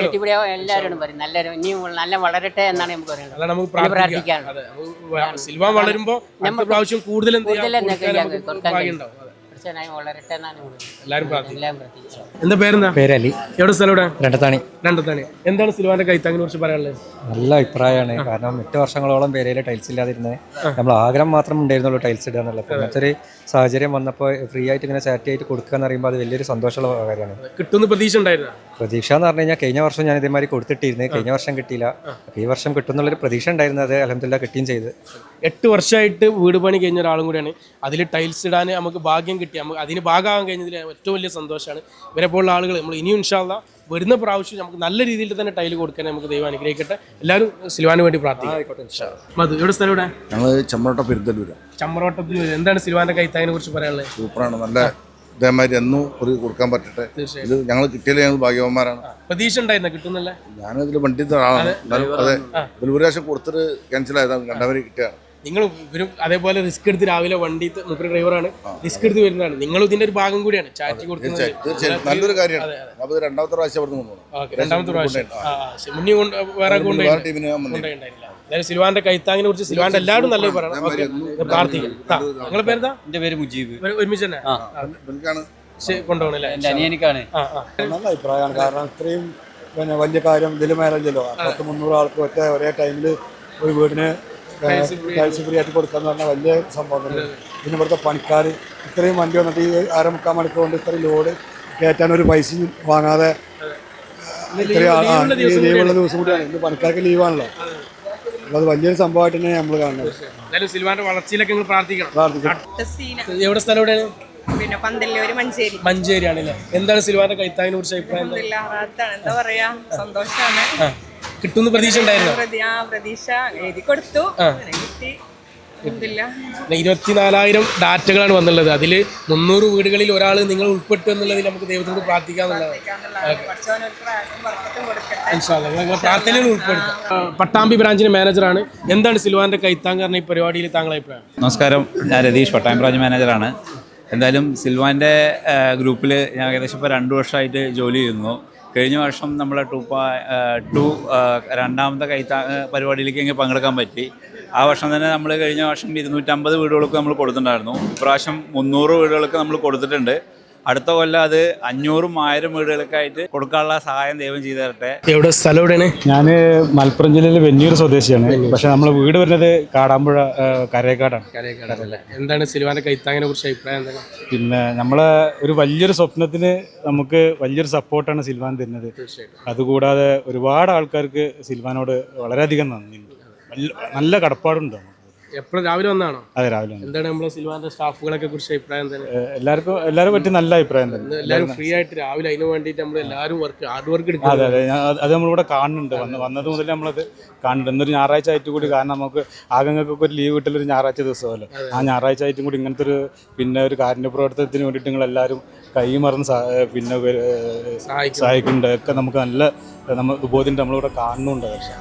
ചെട്ടിപ്പടി എല്ലാവരോടും പറയും. നല്ല ഇനിയും നല്ല വളരട്ടെ എന്നാണ് നമുക്ക് പറയുന്നത്. അല്ല നമുക്ക് പ്രാർത്ഥിക്കാം. പ്രാർത്ഥിക്കാം അതെ, നമുക്ക് വ- സിൽവാൻ വളരുമ്പോൾ കൂടുതൽ? കൂടുതൽ കൊടുക്കാൻ വളരട്ടെ എന്നാണ്. എല്ലാവരും പ്രാർത്ഥിക്കും. എന്താ പേരെന്താ? പേരലി എവിടെ സ്ഥലം എവിടെ? രണ്ടത്താണി. രണ്ടത്താണ്. എന്താണ് സിൽവാന്റെ കൈത്താങ്ങിനെ കുറിച്ച് പറയാനുള്ളത്? നല്ല അഭിപ്രായമാണ്. കാരണം എട്ട് വർഷങ്ങളോളം പേരയിലെ ടൈൽസ് ഇല്ലാതിരുന്നത്. നമ്മൾ ആഗ്രഹം മാത്രം ഉണ്ടായിരുന്നുള്ളൂ ടൈൽസ് ഇടുക എന്നുള്ളത്. അങ്ങനത്തെ ഒരു സാഹചര്യം വന്നപ്പോൾ ഫ്രീ ആയിട്ട് ഇങ്ങനെ സാറ്റി ആയിട്ട് കൊടുക്കുക എന്ന് പറയുമ്പോൾ അത് വലിയൊരു സന്തോഷമുള്ള കാര്യമാണ്. കിട്ടുന്ന പ്രതീക്ഷ ഉണ്ടായിരുന്നു? പ്രതീക്ഷ എന്ന് പറഞ്ഞു കഴിഞ്ഞാൽ കഴിഞ്ഞ വർഷം ഞാൻ ഇതേമാതിരി കൊടുത്തിട്ടിരുന്നു. കഴിഞ്ഞ വർഷം കിട്ടിയില്ല. ഈ വർഷം കിട്ടുന്നുള്ളൊരു പ്രതീക്ഷ ഉണ്ടായിരുന്നു. അത് അലഹമില്ല കിട്ടുകയും ചെയ്ത്. എട്ട് വർഷമായിട്ട് വീട് പണി കഴിഞ്ഞ ഒരാളും കൂടിയാണ്. അതിൽ ടൈൽസ് ഇടാൻ നമുക്ക് ഭാഗ്യം കിട്ടി. നമുക്ക് അതിന് ഭാഗമാകാൻ കഴിഞ്ഞതിൽ ഏറ്റവും വലിയ സന്തോഷമാണ്. ഇവരെ പോലുള്ള ആളുകൾ നമ്മൾ ഇനിയും ഇൻഷാല്ല വരുന്ന പ്രാവശ്യം നമുക്ക് നല്ല രീതിയിൽ തന്നെ ടൈൽ കൊടുക്കാൻ നമുക്ക് ദൈവം അനുഗ്രഹിക്കട്ടെ. എല്ലാവരും സിൽവാന് വേണ്ടി പ്രാർത്ഥിക്കാം. മധു എവിടെ സ്ഥലം ഇവിടെ ഞങ്ങൾ ചമ്മറോട്ട പെരുന്തല്ലൂര. ചമ്മറോട്ടത്തിൽ എന്താണ് സിൽവാന്റെ കൈത്താങ്ങിനെ കുറിച്ച് പറയാനുള്ളത്? സൂപ്പറാണ്. നല്ല ഇതേമാതിരി എന്നും ഒരു കൊടുക്കാൻ പറ്റട്ടെ. ഇത് ഞങ്ങൾ കിട്ടിയാലേ ഞങ്ങൾ ഭാഗ്യവാന്മാരാണ്. പ്രതീക്ഷ ഉണ്ടായിരുന്ന കിട്ടുന്നല്ലേ ഞാനിതിൽ വണ്ടി ആളാണ് അതെ. ഒരു പ്രാവശ്യം കൊടുത്തിട്ട് ക്യാൻസൽ ആയതാണ്. രണ്ടാമത് കിട്ടിയാണ് നിങ്ങൾ ഇവരും അതേപോലെ റിസ്ക് എടുത്ത് രാവിലെ വണ്ടി മുപ്പര് ഡ്രൈവറാണ് റിസ്ക് എടുത്ത് വരുന്നതാണ്. നിങ്ങൾ ഇതിന്റെ ഒരു ഭാഗം കൂടിയാണ്. ചാറ്റി കൊടുക്കുന്നത്. നല്ലൊരു കാര്യമാണ്. അപ്പോൾ രണ്ടാമത്തെ പ്രാവശ്യം അവിടെ നിന്ന് ഓക്കേ, രണ്ടാമത്തെ പ്രാവശ്യം. മുന്നേ കൊണ്ട് വേറെ വേറെ കൊണ്ടുപോയി ടീമിനെ ഞാൻ വന്നില്ല. കൊണ്ടുപോയിണ്ടായില്ല എന്തായാലും സിൽവാന്റെ കൈത്താങ്ങിനെ കുറിച്ച് സിൽവാന്റെ എല്ലാവരും നല്ലത് പറയണം. പ്രാർത്ഥിക്കും നിങ്ങളെ പേരെന്താ? എന്റെ പേര് മുജീബ്. ഒരു- ഒരുമിച്ച് തന്നെ. കൊണ്ടുപോകണല്ലേ അനിയനിക്കാണ്. ആ നല്ല അഭിപ്രായമാണ്. കാരണം ഇത്രയും പിന്നെ വലിയ കാര്യം ഇതിൽ മേലല്ലോ പത്ത് മുന്നൂറ് ആൾക്ക് ഒറ്റ ഒരേ ടൈമിൽ ഒരു വീടിന് ടൈൽസ് ഫ്രീ ആയിട്ട് കൊടുക്കാന്ന് പറഞ്ഞാൽ വലിയ സംഭവം തന്നെ. പിന്നെ ഇവിടുത്തെ പണിക്കാർ ഇത്രയും വണ്ടി വന്നിട്ട് ഈ അരമുക്കാൽ മണിക്കൂർ കൊണ്ട് ഇത്രയും ലോഡ് കയറ്റാൻ ഒരു പൈസയും വാങ്ങാതെ ഇത്രയും ലീവുള്ള ദിവസം കൂടിയാണ്. ഇന്ന് പണിക്കാർക്ക് ലീവാണല്ലോ. അത് വലിയൊരു സംഭവമായിട്ട് തന്നെ നമ്മൾ കാണുന്നത്. എന്തായാലും സിൽവാന്റെ വളർച്ചയിലൊക്കെ നിങ്ങൾ പ്രാർത്ഥിക്കണം. പ്രാർത്ഥിക്കണം. എവിടെ സ്ഥലം എവിടെയാണ്? പിന്നെ പന്തല്ലൂര് മഞ്ചേരി. മഞ്ചേരി ആണല്ലേ എന്താണ് സിൽവാന്റെ കൈത്താങ്ങിനെ കുറിച്ച് അഭിപ്രായം എന്താ? പറയാ? സന്തോഷാണ്. ആ. കിട്ടുമെന്ന് പ്രതീക്ഷ ഉണ്ടായിരുന്നു പ്രതി- ആ പ്രതീക്ഷ എഴുതി കൊടുത്തു. അങ്ങനെ കിട്ടി. അൽഹംദുലില്ലാ. ഇരുപത്തിനാലായിരം ഡാറ്റകളാണ് വന്നുള്ളത്. അതിൽ മുന്നൂറ് വീടുകളിൽ ഒരാൾ നിങ്ങൾ ഉൾപ്പെട്ടു എന്നുള്ളതിൽ നമുക്ക് ദൈവത്തോട് പ്രാർത്ഥിക്കാന്നുള്ളതാണ് ബർക്കത്തും കൊടുക്കട്ടെ. ഇൻഷാല്ലാ. നിങ്ങൾ നിങ്ങളെ പ്രാർത്ഥനയിൽ ഉൾപ്പെടുത്തും. ആ, പട്ടാമ്പി ബ്രാഞ്ചിന്റെ മാനേജറാണ്. എന്താണ് സിൽവാന്റെ കൈത്താങ്കറിന് ഈ പരിപാടിയിൽ താങ്കളെ അഭിപ്രായം? നമസ്കാരം. ഞാൻ രതീഷ് പട്ടാമ്പി ബ്രാഞ്ച് മാനേജറാണ്. എന്തായാലും സിൽവാന്റെ ഗ്രൂപ്പിൽ ഞാൻ ഏകദേശം ഇപ്പോൾ രണ്ട് വർഷമായിട്ട് ജോലി ചെയ്യുന്നു. കഴിഞ്ഞ വർഷം നമ്മളെ ടു ടു രണ്ടാമത്തെ കൈത്താ പരിപാടിയിലേക്ക് എനിക്ക് പങ്കെടുക്കാൻ പറ്റി. ആ വർഷം തന്നെ നമ്മൾ കഴിഞ്ഞ വർഷം ഇരുന്നൂറ്റമ്പത് വീടുകൾക്ക് നമ്മൾ കൊടുത്തിട്ടുണ്ടായിരുന്നു. ഇപ്രാവശ്യം മുന്നൂറ് വീടുകൾക്ക് നമ്മൾ കൊടുത്തിട്ടുണ്ട്. അടുത്ത കൊല്ലം അത് അഞ്ഞൂറും ആയിരം വീടുകൾക്കായിട്ട് കൊടുക്കാനുള്ള സഹായം ദൈവം ചെയ്തു തരട്ടെ എവിടെ സ്ഥലം എവിടെയാണ്? ഞാൻ മലപ്പുറം ജില്ലയിലെ വെന്നൂർ സ്വദേശിയാണ്. പക്ഷെ നമ്മളെ വീട് വരുന്നത് കാടാമ്പുഴ കരയക്കാടാണ് കരയക്കാടല്ലേ എന്താണ് സിനിമാന്റെ കൈത്താങ്ങിനെ കുറിച്ച് അഭിപ്രായം എന്താണ്? പിന്നെ നമ്മളെ ഒരു വലിയൊരു സ്വപ്നത്തിന് നമുക്ക് വലിയൊരു സപ്പോർട്ടാണ് സിൽവാൻ തരുന്നത്. അതുകൂടാതെ ഒരുപാട് ആൾക്കാർക്ക് സിൽവാനോട് വളരെയധികം നന്ദിയുണ്ട്. നല്ല- നല്ല കടപ്പാടുണ്ട് നമുക്ക്. എപ്പോഴും രാവിലെ വന്നാണോ? അതെ രാവിലെ വന്നു. എന്താണ് നമ്മളെ സിൽവാന്റെ സ്റ്റാഫുകളൊക്കെ കുറിച്ച് അഭിപ്രായം എല്ലാവർക്കും എല്ലാവരും പറ്റി നല്ല അഭിപ്രായം തന്നെ. എല്ലാവരും ഫ്രീ ആയിട്ട് രാവിലെ അതിന് വേണ്ടിയിട്ട് നമ്മൾ എല്ലാവരും വർക്ക് ഹാർഡ് വർക്ക് അതെ അതെ. എടുക്കുന്നത് ഞാൻ അത് അത് നമ്മളിവിടെ കാണുന്നുണ്ട്. വന്ന് വന്നത് മുതൽ നമ്മളത് കാണുന്നുണ്ട്. എന്നൊരു ഞായറാഴ്ച ആയിട്ട് കൂടി കാരണം നമുക്ക് ആകങ്ങൾക്കൊക്കെ ഒരു ലീവ് കിട്ടലൊരു ഞായറാഴ്ച ദിവസമല്ലോ? ആ ഞായറാഴ്ച ആയിട്ടും കൂടി ഇങ്ങനത്തെ ഒരു പിന്നെ ഒരു കാരുണ്യ പ്രവർത്തനത്തിന് വേണ്ടിയിട്ട് നിങ്ങൾ എല്ലാവരും കൈമറന്ന് സഹ- പിന്നെ. സഹായിക്കുന്നുണ്ട്. ഒക്കെ നമുക്ക് നല്ല നമ്മൾ ബോധ്യം നമ്മളിവിടെ കാണുന്നുണ്ട്. പക്ഷേ